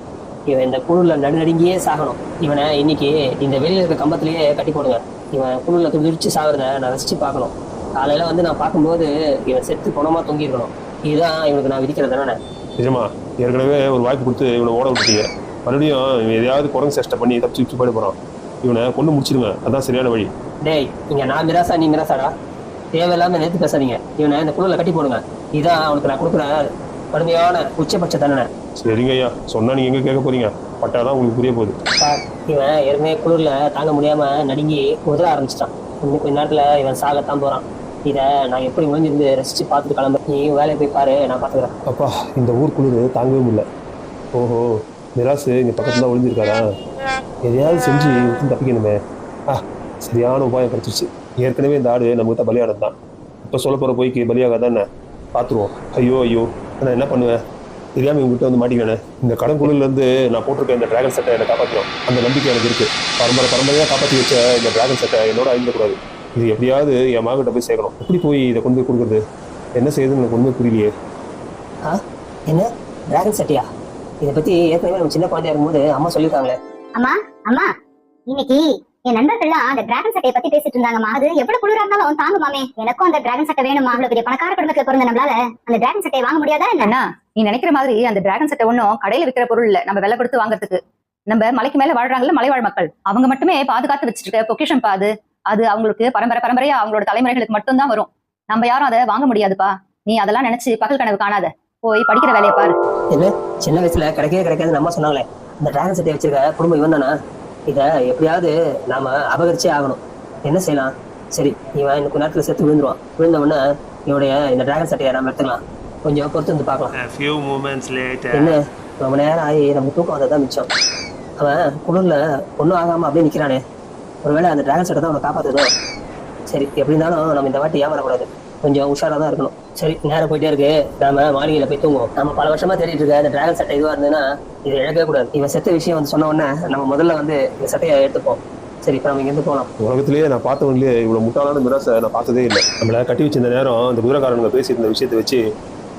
இவன் இந்த குளிர்ல நடுநடுங்கியே சாகணும். இவனை இன்னைக்கு இந்த வெளியில இருக்க கம்பத்திலேயே கட்டி போடுங்க. இவன் குளிர்ல துடிச்சு சாகுறத நான் ரசிச்சு பார்க்கணும். காலையில வந்து நான் பார்க்கும்போது இவன் செத்து குணமா தொங்கி இருக்கணும். இதுதான் இவனுக்கு நான் விதிக்கிற தண்டனை. நிஜமா ஏற்கனவே ஒரு வாய்ப்பு கொடுத்து இவனை ஓட விட்டீங்க மறுபடியும் இவன் எதையாவது குரங்கு சேஷ்டை பண்ணி தப்பிச்சு தப்பிச்சு போயிட போறான். இவனை கொண்டு முடிச்சிருங்க. அதான் சரியான வழி. டேய் இங்க நான் மிராசா நீ மிராசாடா? தேவையில்லாம நேத்து பேசாதீங்க. இவனை இந்த குளிர்ல கட்டி போடுங்க. இதான் அவனுக்கு நான் கொடுக்குற கடுமையான உச்சபட்ச தண்டனை. சரிங்க ஐயா. சொன்னா நீங்க எங்க கேட்க போறீங்க? பட்டாதான் உங்களுக்கு புரிய போகுது. சார், இவன் ஏற்கனவே குளிர்ல தாங்க முடியாம நடுங்கி உதற ஆரம்பிச்சிட்டான். இன்னும் கொஞ்ச நேரத்துல இவன் சாகத்தான் போறான். இத நான் எப்படி முடிஞ்சிருந்து ரசிச்சு பார்த்துட்டு கிளம்பு நீ வேலையை போய் பாரு நான் பாத்துக்கிறேன். அப்பா இந்த ஊர் குளிர் தாங்கவே முடியல. ஓஹோ நிராசு இங்க பக்கத்துல தான் ஒளிஞ்சிருக்காரா? எதையாவது செஞ்சு விட்டு தப்பிக்கணுமே. ஆ சரியான உபாயம் கிடைச்சிருச்சு. ஏற்கனவே இந்த ஆடு நம்ம கிட்ட பலியானது தான் இப்போ சொல்ல போற போய்க்கு பலியாகாதானே? பார்த்துருவோம் ஐயோ ஐயோ. நான் என்ன பண்ணுவேன்? தெரியாம இவங்ககிட்ட வந்து மாட்டிக்கினேன் இந்த கடன் குழுல இருந்து நான் போட்டிருக்க இந்த டிராகன் சட்டை என்னை காப்பாற்றும் அந்த நம்பிக்கை எனக்கு இருக்கு. பரம்பரை பரம்பரையா காப்பாற்றி வச்ச இந்த டிராகன் சட்டை என்னோட அழிஞ்சிடக்கூடாது இது எப்படியாவது என் மகிட்ட போய் சேர்க்கணும். எப்படி போய் இதை கொண்டு போய் கொடுக்குறது? என்ன செய்யுதுன்னு எனக்கு ஒண்ணுமே புரியலையே. ஆ? என்ன? டிராகன் சட்டியா இதை பத்தி ஏற்கனவே நம்ம சின்ன குழந்தையா இருக்கும்போது அம்மா சொல்லியிருக்காங்களே. அம்மா அம்மா இன்னைக்கு என் நண்பர்கள்லாம் அந்த டிராகன் சட்டையை பத்தி பேசிட்டு இருந்தாங்கம்மா. அது எவ்வளவு குளிரா இருந்தாலும் தாங்குமாமே. எனக்கும் அந்த டிராகன் சட்டை வேணுமா அவ்வளவு பெரிய பணக்கார குடும்பத்துல பிறந்த நம்மளால அந்த டிராகன் சட்டையை வாங்க முடியாதா என்ன? நீ நினைக்கிற மாதிரி அந்த டிராகன் சட்டை ஒன்றும் கடையில விற்கிற பொருள் இல்ல. நம்ம விலை கொடுத்து வாங்குறதுக்கு. நம்ம மலைக்கு மேல வாழ்றாங்கல்ல மலைவாழ் மக்கள். அவங்க மட்டுமே பாதுகாத்து வச்சிட்டு இருக்க பொக்கிஷம் பா அது. அவங்களுக்கு பரம்பரை பரம்பரையா அவங்களோட தலைமுறைகளுக்கு மட்டும்தான் வரும். நம்ம யாரும் அதை வாங்க முடியாதுப்பா. நீ அதெல்லாம் நினைச்சு பகல் கனவு காணாத. போய் படிக்கிற வேலையை பாரு. என்ன? சின்ன வயசுல கிடைக்கவே கிடைக்காதுன்னு அம்மா சொன்னாங்களே. இந்த டிராகன் சட்டையை வச்சிருக்க குடும்பம் இவன் தானா இதை எப்படியாவது நாம அபகரிச்சே ஆகணும். என்ன செய்யலாம்? சரி இவன் இன்னும் கொஞ்ச நேரத்தில் செத்து விழுந்துருவான். விழுந்த உடனே இவனுடைய இந்த டிராகன் சட்டையை நம்ம எடுத்துக்கலாம் கொஞ்சம் பொறுத்து வந்து பார்க்கலாம். A few moments later. என்ன? ரொம்ப நேரம் ஆகி நமக்கு தூக்கம் வந்ததான் மிச்சம். அவன் குளிர்ல ஒன்றும் ஆகாம அப்படியே நிக்கிறானே. ஒருவேளை அந்த டிராகன் சட்டை தான் அவனை காப்பாத்துதோ? சரி எப்படி இருந்தாலும் நம்ம இந்த வாட்டி ஏமாறக்கூடாது. கொஞ்சம் உஷாரா தான் இருக்கணும். சரி நேரம் போயிட்டே இருக்கு. நாம மாளிகையில போய் தூங்குவோம். நம்ம பல வருஷமா தேடிட்டு இருக்க இந்த டிராகன் சட்டை இதுவா இருந்ததுன்னா இதை இழக்கவே கூடாது. இவன் செத்த விஷயம் வந்து சொன்ன உடனே நம்ம முதல்ல வந்து இந்த சட்டையை எடுத்துப்போம். சரி இப்போ நம்ம இங்கிருந்து போகலாம் உலகத்திலேயே நான் பார்த்தவங்களே இவ்வளவு முட்டாளான மிராசை நான் பார்த்ததே இல்லை. நம்மள கட்டி வச்சிருந்த நேரம் இந்த குதிரைக்காரனுங்க பேசியிருந்த விஷயத்தை வச்சு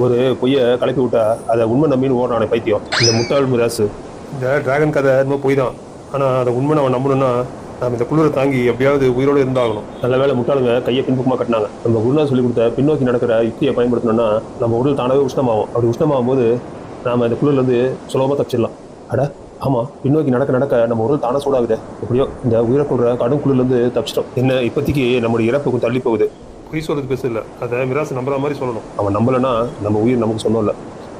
ஒரு பொய்யை கலப்பி விட்டா அதை உண்மை நம்பின்னு ஓடுறானே பைத்தியம். இந்த முட்டாள் மிராசு. இந்த டிராகன் கதை என்னமோ பொய் தான் ஆனால் அதை உண்மை நம்ம நம்பணும்னா நம்ம இந்த குளிரை தாங்கி எப்படியாவது உயிரோடு இருந்தாகணும். நல்ல வேளை முட்டாளுங்க கையை பின்பக்கமாக கட்டினாங்க. நம்ம குருநாத் சொல்லி கொடுத்த பின்னோக்கி நடக்கிற யுக்தியை பயன்படுத்தணும்னா நம்ம உடல் தானாகவே உஷ்ணமாகும். அப்படி உஷ்ணமாகும் போது நாம இந்த குளிர்லேருந்து சுலபமாக தப்பிச்சிடலாம். அட ஆமாம் பின்னோக்கி நடக்க நடக்க நம்ம உடல் தானே சூடாகுது. எப்படியோ இந்த உயிரை கொள்ற கடும் குளிர்லேருந்து தப்பிச்சிட்டோம். என்ன இப்போதைக்கு நம்முடைய இறப்பு கொஞ்சம் தள்ளி போகுது. பொய் சொல்றது பெருசு இல்லை. அதை மிராசு நம்புற மாதிரி சொல்லணும். அவன் நம்பலைன்னா நம்ம உயிர் நமக்கு சொன்னோம் இல்லை.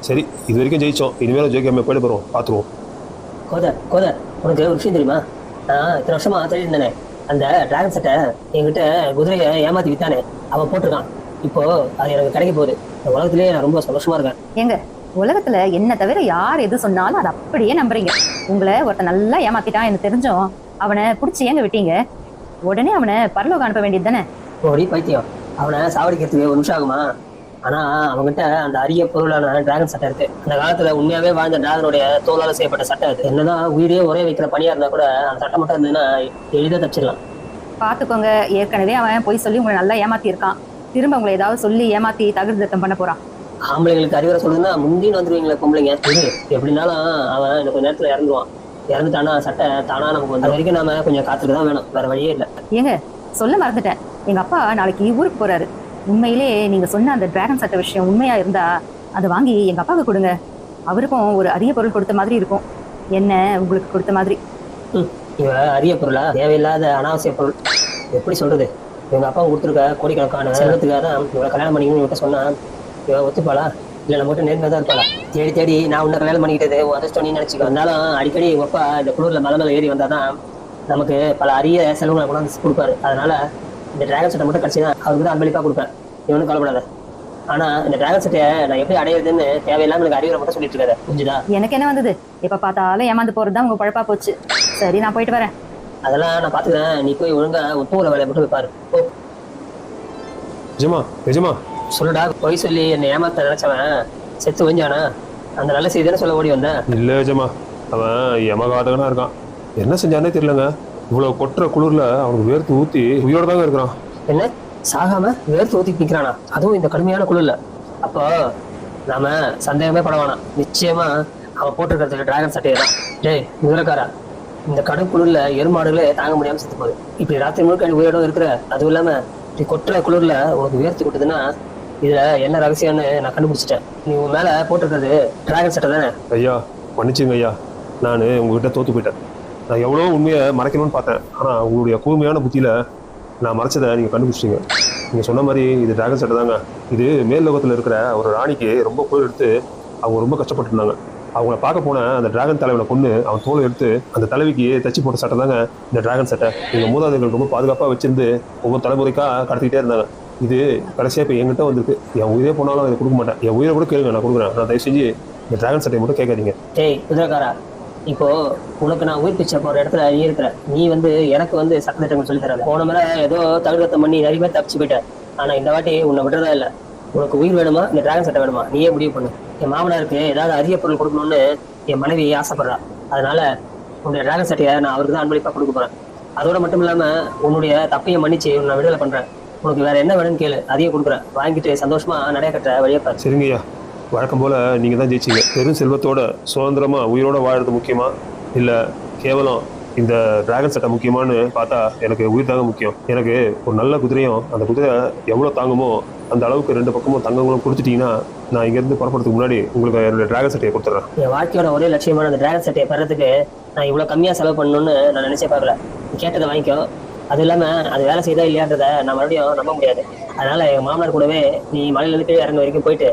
சரி இது வரைக்கும் ஜெயிச்சோம். இனிமேல் ஜெயிக்காம போயிட போகிறோம் பார்த்துருவோம் கோதர் கோதர் உனக்கு ஒரு விஷயம் தெரியுமா? இத்தனை வருஷமா தேடி இருந்தேனே. அந்த டிராகன் சட்டை என்கிட்ட குதிரையை ஏமாத்தி வித்தானே. அவன் போட்டிருக்கான். இப்போ அது எனக்கு கிடைக்க போகுது. இந்த உலகத்திலேயே நான் ரொம்ப சந்தோஷமா இருக்கேன். ஏங்க உலகத்துல என்ன தவிர யார் எது சொன்னாலும் அதை அப்படியே நம்புறீங்க. உங்களை ஒருத்தன் நல்லா ஏமாத்திட்டான் எனக்கு தெரிஞ்சும். அவனை பிடிச்சி ஏங்க விட்டீங்க? உடனே அவனை பரலோகம் அனுப்ப வேண்டியது தானே? ஓடி பைத்தியம். அவனை சாவடிக்கிறதுக்கு ஒரு நிமிஷம் ஆகுமா? ஆனா அவன்கிட்ட அந்த அரிய பொருளான டிராகன் சட்டை இருக்கு. அந்த காலத்துல உண்மையாவே வாழ்ந்த டிராகனுடைய தோலால செய்யப்பட்ட சட்டை அது. என்னதான் உயிரே ஒரே வைக்கிற பணியா இருந்தா கூட அந்த சட்டை மட்டும் இருந்ததுன்னா எளிதா தப்பிச்சிடலாம். பாத்துக்கோங்க. ஏற்கனவே அவன் போய் சொல்லி உங்களை நல்லா ஏமாத்தி இருக்கான் திரும்ப உங்களை ஏதாவது சொல்லி ஏமாத்தி தகுதித்தம் பண்ண போறான். ஆம்பளைங்களுக்கு அறிவுரை சொல்லுதுன்னா முந்தின்னு வந்துருவீங்களே பொம்பளைங்க. எப்படினாலும் அவன் இந்த கொஞ்ச நேரத்துல இறந்துருவான். இறந்துட்டானா சட்டை தானா நமக்கு வந்து வரைக்கும் நாம கொஞ்சம் காத்துட்டு தான் வேணும். வேற வழியே இல்லை. ஏங்க சொல்ல மறந்துட்டேன். எங்க அப்பா நாளைக்கு ஊருக்கு போறாரு. உண்மையிலே நீங்க சொன்ன அந்த டிராகன் சட்ட விஷயம் உண்மையா இருந்தா அதை வாங்கி எங்க அப்பாவுக்கு கொடுங்க. அவருக்கும் ஒரு அரிய பொருள் கொடுத்த மாதிரி இருக்கும். என்ன உங்களுக்கு கொடுத்த மாதிரி? இவ அரிய பொருளா? தேவையில்லாத அனாவசிய பொருள். எப்படி சொல்றது? இவங்க அப்பா கொடுத்துருக்க கோடிக்கணக்கான செல்வத்துக்காக தான் இவளை கல்யாணம் பண்ணிக்கணும்னு இவட்ட சொன்னா இவ ஒத்துப்பாளா? இல்ல நம்ம கிட்ட நேர்மையா தான் இருப்பாளா? தேடி தேடி நான் உன்னை கல்யாணம் பண்ணிக்கிட்டது அதிர்ஷ்டம் நினைச்சுக்க. வந்தாலும் அடிக்கடி உங்க அப்பா இந்த குளிர்ல மலை மேல ஏறி வந்தாதான் நமக்கு பல அரிய செலவுகளை கொண்டாந்து கொடுப்பாரு. அதனால இந்த டிராகன் சட்டை மட்டும் கட்சி தான் அவருக்கு தான் அன்பளிப்பா கொடுப்பேன். இவனும் கவலைப்படாத. ஆனா இந்த டிராகன் சட்டையை நான் எப்படி அடையிறதுன்னு தேவையில்லாம எனக்கு அறிவுரை மட்டும் சொல்லிட்டு இருக்காத. புரிஞ்சுதா? எனக்கு என்ன வந்தது? எப்ப பார்த்தாலும் ஏமாந்து போறது தான் உங்க பழப்பா போச்சு. சரி நான் போயிட்டு வரேன். அதெல்லாம் நான் பாத்துக்கிறேன் நீ போய் ஒழுங்கா ஒத்துவல வேலையை மட்டும் போய் பாரு. போ. நிஜமா நிஜமா. சொல்லுடா பொய் சொல்லி என்னை ஏமாத்த நினைச்சவன் செத்து வந்தானா அந்த நல்ல செய்தி தானே சொல்ல ஓடி வந்தேன். இல்லை நிஜமா. அவன் யமகாதகனா இருக்கான். என்ன செஞ்சானே தெரியலங்க. இவ்வளவு கொட்டுற குளிர்ல அவனுக்கு வேர்த்து ஊத்தி உயிரோட தாங்க இருக்கிறான். என்ன? சாகாம வேர்த்து ஊத்தி நிக்கிறானா அதுவும் இந்த கடுமையான குளிர்ல. அப்போ நாம சந்தேகமே பட வேணாம். நிச்சயமா அவன் போட்டிருக்கிறது டிராகன் சட்டையை தான் டேய் குதிரைக்காரா இந்த கடும் குளிர்ல எருமாடுகளே தாங்க முடியாம செத்து போகுது. இப்படி ராத்திரி முழுக்க நீ உயிரோட இருக்கிற அதுவும் இல்லாம நீ கொட்டுற குளிர்ல உனக்கு வேர்த்து கொட்டுதுன்னா இதுல என்ன ரகசியம்னு நான் கண்டுபிடிச்சிட்டேன். நீ உன் மேல போட்டிருக்கிறது டிராகன் சட்டை தானே? ஐயா மன்னிச்சுங்க ஐயா. நான் உங்ககிட்ட தோத்து போயிட்டேன். நான் எவ்வளோ உண்மையை மறைக்கணும்னு பார்த்தேன். ஆனால் உங்களுடைய கூர்மையான புத்தியில் நான் மறைச்சதை நீங்கள் கண்டுபிடிச்சிட்டீங்க. நீங்கள் சொன்ன மாதிரி இது டிராகன் சட்டை தாங்க. இது மேல் லோகத்தில் இருக்கிற ஒரு ராணிக்கு ரொம்ப குளிர் எடுத்து அவங்க ரொம்ப கஷ்டப்பட்டுருந்தாங்க அவங்கள பார்க்க போன அந்த டிராகன் தலைவனை கொண்டு அவன் தோலை எடுத்து அந்த தலைவிக்கு தச்சு போட்ட சட்டை தாங்க இந்த டிராகன் சட்டை எங்கள் மூதாதைகள் ரொம்ப பாதுகாப்பாக வச்சிருந்து ஒவ்வொரு தலைமுறைக்காக கடத்திக்கிட்டே இருந்தாங்க. இது கடைசியாக இப்போ என்கிட்ட வந்திருக்கு. என் உயிரே போனாலும் இதை கொடுக்க மாட்டேன். என் உயிரை கூட கேளுங்க நான் கொடுக்குறேன். நான் தயவு செஞ்சு இந்த டிராகன் சட்டையை மட்டும் கேட்காதீங்க. டேய் குதிரைக்காரா? இப்போ உனக்கு நான் உயிர் பிச்சை போற இடத்துல நீ இருக்கிற நீ வந்து எனக்கு வந்து சட்டத்திட்டங்கள் சொல்லி தரல போன முறை ஏதோ தகுதத்தம் பண்ணி நிறைய பேர் தப்பிச்சு போயிட்டேன் ஆனா இந்த வாட்டி உன்னை விடுறதா இல்ல. உனக்கு உயிர் வேணுமா? இந்த டிராகன் சட்டை வேணுமா? நீயே முடிவு பண்ணு. என் மாமனாருக்கு ஏதாவது அரிய பொருள் கொடுக்கணும்னு என் மனைவி ஆசைப்படுறா. அதனால உன்னுடைய டிராகன் சட்டையை நான் அவருக்கு தான் அன்பளிப்பா கொடுக்க போறேன். அதோட மட்டும் இல்லாம உன்னுடைய தப்பையை மன்னிச்சு உன்னை நான் விடுதலை பண்றேன். உனக்கு வேற என்ன வேணும்னு கேளு. அதையே கொடுக்குறேன். வாங்கிட்டு சந்தோஷமா நிறைய கட்ட வழியை பாரு. சரிங்கய்யா. வழக்கம் போல் நீங்கள் தான் ஜெயிச்சிங்க. பெரும் செல்வத்தோட சுதந்திரமாக உயிரோடு வாழறது முக்கியமா? இல்லை கேவலம் இந்த டிராகன் சட்டை முக்கியமான்னு பார்த்தா எனக்கு உயிர் தாங்க முக்கியம். எனக்கு ஒரு நல்ல குதிரையும் அந்த குதிரை எவ்வளோ தாங்குமோ அந்த அளவுக்கு ரெண்டு பக்கமும் தங்கங்களும் கொடுத்துட்டீங்கன்னா நான் இங்கேருந்து புறப்படுறதுக்கு முன்னாடி உங்களுக்கு என்னோட டிராகன் சட்டையை கொடுத்துட்றேன் என் வாழ்க்கையோட ஒரே லட்சியமான அந்த டிராகன் சட்டையை பெறதுக்கு நான் இவ்வளோ கம்மியாக செலவு பண்ணணும்னு நான் நினச்சே பார்க்கல. நீ கேட்டதை வாங்கிக்கோ. அது இல்லாமல் அது வேலை செய்தா இல்லையான்றத நான் மறுபடியும் நம்ப முடியாது. அதனால் எங்கள் மாமனார் கூடவே நீ மலையிலேருந்து கீழே இறங்க வரைக்கும் போயிட்டு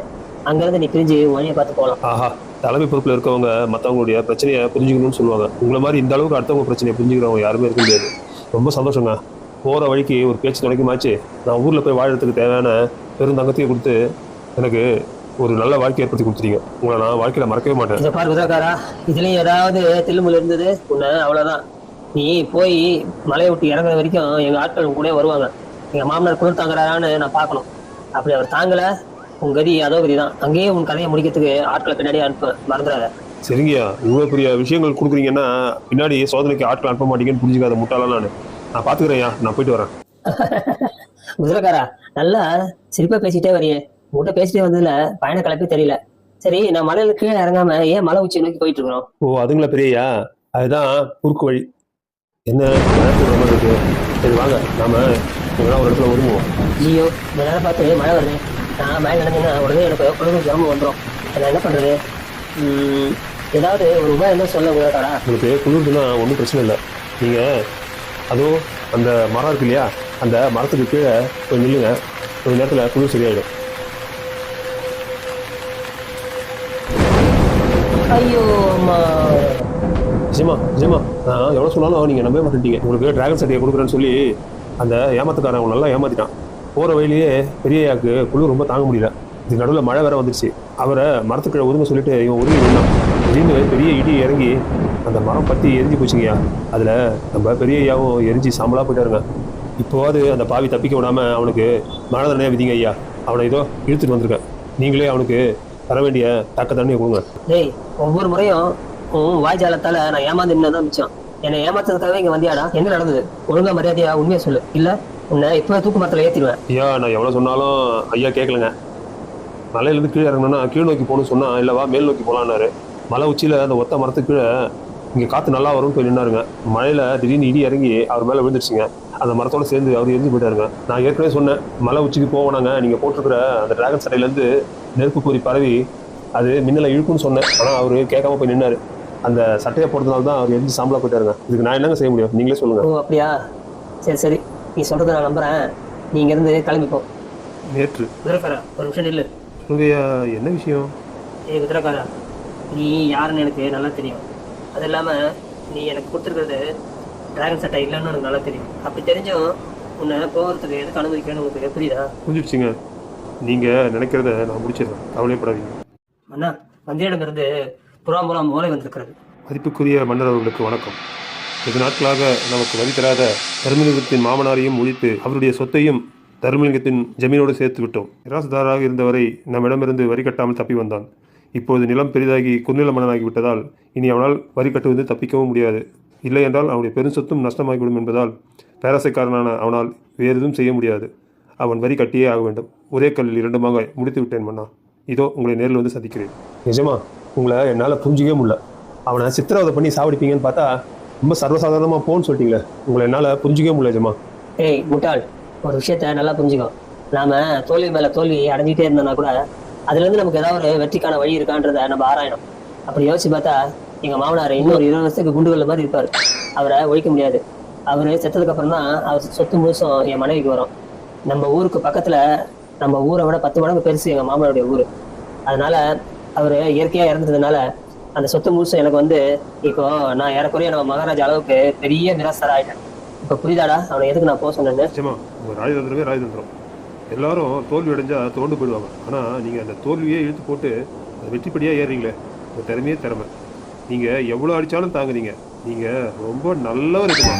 அங்கிருந்து நீ பிரிஞ்சு வழியை பார்த்து போகலாம் ஆஹா தலைமை பொறுப்பில் இருக்கவங்க மற்றவங்களுடைய பிரச்சனையை புரிஞ்சுக்கணும்னு சொல்லுவாங்க. உங்களை மாதிரி இந்த அளவுக்கு அடுத்தவங்க பிரச்சனையை புரிஞ்சுக்கிறவங்க யாருமே இருக்க முடியாது. ரொம்ப சந்தோஷங்க. போகிற வழிக்கு ஒரு பேச்சு துணைக்குமாச்சு. நான் ஊரில் போய் வாழறதுக்கு தேவையான பெருந்தங்கத்தையும் கொடுத்து எனக்கு ஒரு நல்ல வாழ்க்கை ஏற்படுத்தி கொடுத்துட்டீங்க. உங்களை நான் வாழ்க்கையில் மறக்கவே மாட்டேன். இதை பாரு குதிரைக்காரா இதுலயும் ஏதாவது தில்லுமுல் இருந்தது? உன்னை அவ்வளவுதான். நீ போய் மலையை விட்டு இறங்குற வரைக்கும் எங்க ஆட்கள் கூட வருவாங்க. எங்க மாமனார் குளிர் தாங்குறாரான்னு நான் பார்க்கணும். அப்படி அவர் தாங்கல. உன் கதி அதோ கதி தான் அங்கேயே உன் கதையை முடிக்கிறதுக்கு ஆட்களை பின்னாடி அனுப்ப. மறந்துடாத. சரிங்கய்யா. இவ்வளோ பெரிய விஷயங்கள் கொடுக்குறீங்கன்னா பின்னாடி சோதனைக்கு ஆட்கள் அனுப்ப மாட்டீங்கன்னு புரிஞ்சுக்காத முட்டாளம் நான். நான் பார்த்துக்கிறேன்யா நான் போயிட்டு வரேன். [LAUGHS] குதிரைக்காரா நல்லா சிரிப்பா பேசிட்டே வரியே. உங்ககிட்ட பேசிட்டே வந்ததுல பயண கலப்பே தெரியல. சரி நான் மலையில கீழே இறங்காம ஏன் மலை உச்சி நோக்கி போயிட்டு இருக்கிறோம்? ஓ அதுங்களா பெரியய்யா? அதுதான் குறுக்கு வழி. என்ன இருக்கு சரி வாங்க. நாம ஒரு இடத்துல ஒதுங்குவோம். ஐயோ இந்த நேரம் பார்த்து மழை வருது. நான் மழை நினைஞ்சேன்னா உடனே எனக்கு குழந்தை ஜுரமும் வந்துடும் நான் என்ன பண்றது? உம், ஏதாவது ஒரு உபாயம் என்ன சொல்ல குதிரைக்காரா உங்களுக்கு குளிர்துன்னா ஒன்றும் பிரச்சனை இல்லை. நீங்கள் அதுவும் அந்த மரம் இருக்கு இல்லையா? அந்த மரத்துக்கு கீழே போய் நில்லுங்க. கொஞ்ச நேரத்தில் குளிர் சரியாயிடும். ஐயோ அம்மா. நிஜமா நிஜமா நான் எவ்வளோ சொன்னாலும் நீங்கள் நம்பவே மாட்டேட்டீங்க உங்களுக்கு டிராகன் சட்டையை கொடுக்குறேன்னு சொல்லி அந்த ஏமாத்துக்காரன் நல்லா ஏமாத்திட்டான். போகிற வழியிலேயே பெரியயாக்கு குளிர் ரொம்ப தாங்க முடியல. இது நடுவில் மழை வேற வந்துருச்சு. அவரை மரத்துக்கிழ ஒதுங்க சொல்லிட்டு இவன் ஒதுங்கி நின்னான் திடீர்னு பெரிய இடி இறங்கி அந்த மரம் பற்றி எரிஞ்சு போச்சுங்கய்யா. அதில் நம்ம பெரிய ஐயாவும் எரிஞ்சு சாம்பலாக போயிட்டாருங்க. இப்போவாது அந்த பாவி தப்பிக்க விடாமல் அவனுக்கு மழை தண்டனையாக விதிங்க ஐயா அவனை ஏதோ இழுத்துட்டு வந்திருக்கேன் நீங்களே அவனுக்கு தர வேண்டிய தக்க தண்ணியை கொடுங்க. டேய் ஒவ்வொரு முறையும் உன் வாய்ஜாலத்தால நான் ஏமாந்து நின்னதான் மிச்சம். என்னை ஏமாத்துறதுக்காகவே இங்கே வந்தியாடா? என்ன நடந்தது? ஒழுங்கா மரியாதையா உண்மையை சொல்லு. இல்லை? உன்னை இப்ப தூக்கு மரத்துல ஏத்திடுவேன். ஐயா நான் எவ்வளோ சொன்னாலும் ஐயா கேட்கலங்க மலையிலேருந்து கீழே இறங்கணும்னா கீழ் நோக்கி போகணும்னு சொன்னா இல்லைவா மேல் நோக்கி போகலான்னாரு மலை உச்சியில் அந்த ஒத்த மரத்துக்கு கீழே இங்கே காற்று நல்லா வரும்னு போய் நின்னாருங்க. மழையில் திடீர்னு இடி இறங்கி அவர் மேலே விழுந்துருச்சுங்க. அந்த மரத்தோட சேர்ந்து அவர் எரிஞ்சு போயிட்டாருங்க. நான் ஏற்கனவே சொன்னேன் மலை உச்சிக்கு போவோனாங்க நீங்கள் போட்டிருக்கிற அந்த டிராகன் சட்டையிலேருந்து நெருப்பு பொறி பரவி அது மின்னலை இழுக்கும்னு சொன்னேன். ஆனால் அவர் கேட்காம போய் நின்னாரு. அந்த சட்டையை போட்டதுனால தான் அவர் எரிஞ்சு சாம்பலா போயிட்டாருங்க. இதுக்கு நான் என்னங்க செய்ய முடியும்? நீங்களே சொல்லுங்க. ஓ அப்படியா? சரி சரி. நீ சொல்றதை நான் நம்புறேன். நீ இங்க இருந்து கிளம்பி போ நேற்று. குதிரைக்காரா ஒரு நிமிஷம் நில்லு. உங்கய்யா என்ன விஷயம்? ஏய் குதிரைக்காரா நீ யாருன்னு எனக்கு நல்லா தெரியும். அது இல்லாம நீ எனக்கு கொடுத்துருக்கிறது டிராகன் சட்டை இல்லைன்னு எனக்கு நல்லா தெரியும். அப்படி தெரிஞ்சும் உன்னை போகிறதுக்கு எதுக்கு அனுமதிக்கணும்னு உங்களுக்கு புரியுதா? புரிஞ்சிடுச்சுங்க. நீங்கள் நினைக்கிறத நான் முடிச்சிடுறேன். கவலைப்படாதீங்க அண்ணா வந்தியிடமிருந்து புறாம் புறாம் ஓலை வந்திருக்கிறது. மதிப்புக்குரிய மன்னர் அவர்களுக்கு வணக்கம். வெகு நாட்களாக நமக்கு வரி தராத தர்மலிங்கத்தின் மாமனாரையும் ஒழித்து அவருடைய சொத்தையும் தர்மலிங்கத்தின் ஜமீனோடு சேர்த்து விட்டோம். நிராசதாராக இருந்தவரை நம்மிடமிருந்து வரி கட்டாமல் தப்பி வந்தான். இப்போது நிலம் பெரிதாகி குறுநில மன்னனாகி விட்டதால் இனி அவனால் வரி கட்டுவது தப்பிக்கவும் முடியாது. இல்லை என்றால் அவனுடைய பெரும் சொத்தும் நஷ்டமாகிவிடும் என்பதால் பேராசைக்காரனான அவனால் வேறு எதுவும் செய்ய முடியாது. அவன் வரி கட்டியே ஆக வேண்டும். ஒரே கல்லில் இரண்டுமாக முடித்து விட்டேன் மன்னா. இதோ உங்களை நேரில் வந்து சந்திக்கிறேன். நிஜமா? உங்களை என்னால் புரிஞ்சிக்கவே முடியல. அவனை சித்திரவதை பண்ணி சாவடிப்பீங்கன்னு பார்த்தா ரொம்ப சர்வசாதாரணமாக போன்னு சொல்லிட்டீங்களே. உங்களை என்னால் புரிஞ்சிக்கவே முடியல ஜமா. ஏய் முட்டாள் ஒரு விஷயத்த நல்லா புரிஞ்சுக்கோ. நாம தோல்வி மேல தோல்வி அடைஞ்சிட்டே இருந்தோம்னா கூட அதுல இருந்து நமக்கு ஏதாவது ஒரு வெற்றிக்கான வழி இருக்கான்றத நம்ம ஆராயணும். அப்படி யோசிச்சு பார்த்தா எங்க மாமனார் இன்னொரு இருபது வருஷத்துக்கு குண்டுகள் மாதிரி இருப்பாரு. அவரை ஒழிக்க முடியாது. அவரு செத்ததுக்கு அப்புறம் தான் அவர் சொத்து முழுசும் என் மனைவிக்கு வரும். நம்ம ஊருக்கு பக்கத்துல நம்ம ஊரை விட பத்து மடங்கு பெருசு எங்க மாமனாருடைய ஊரு. அதனால அவர் இயற்கையா இறந்ததுனால அந்த சொத்து முழுசும் எனக்கு வந்து இப்போ நான் ஏறக்குறைய நம்ம மகாராஜா அளவுக்கு பெரிய மிராஸ்தர் ஆயிட்டேன். இப்போ புரியுதாடா? அவனை எதுக்கு நான் போக சொன்னேன்னு? நிஜமா உங்கள் ராஜதந்திரமே ராஜதந்திரம். எல்லாரும் தோல்வி அடைஞ்சா தோண்டு போயிடுவாங்க. ஆனால் நீங்கள் அந்த தோல்வியே இழுத்து போட்டு வெற்றிப்படியா வெற்றிப்படியாக ஏறுறீங்களே. உங்கள் திறமையே திறமை. நீங்கள் எவ்வளோ அடித்தாலும் தாங்குறீங்க. நீங்கள் ரொம்ப நல்லவர் இருக்குமா?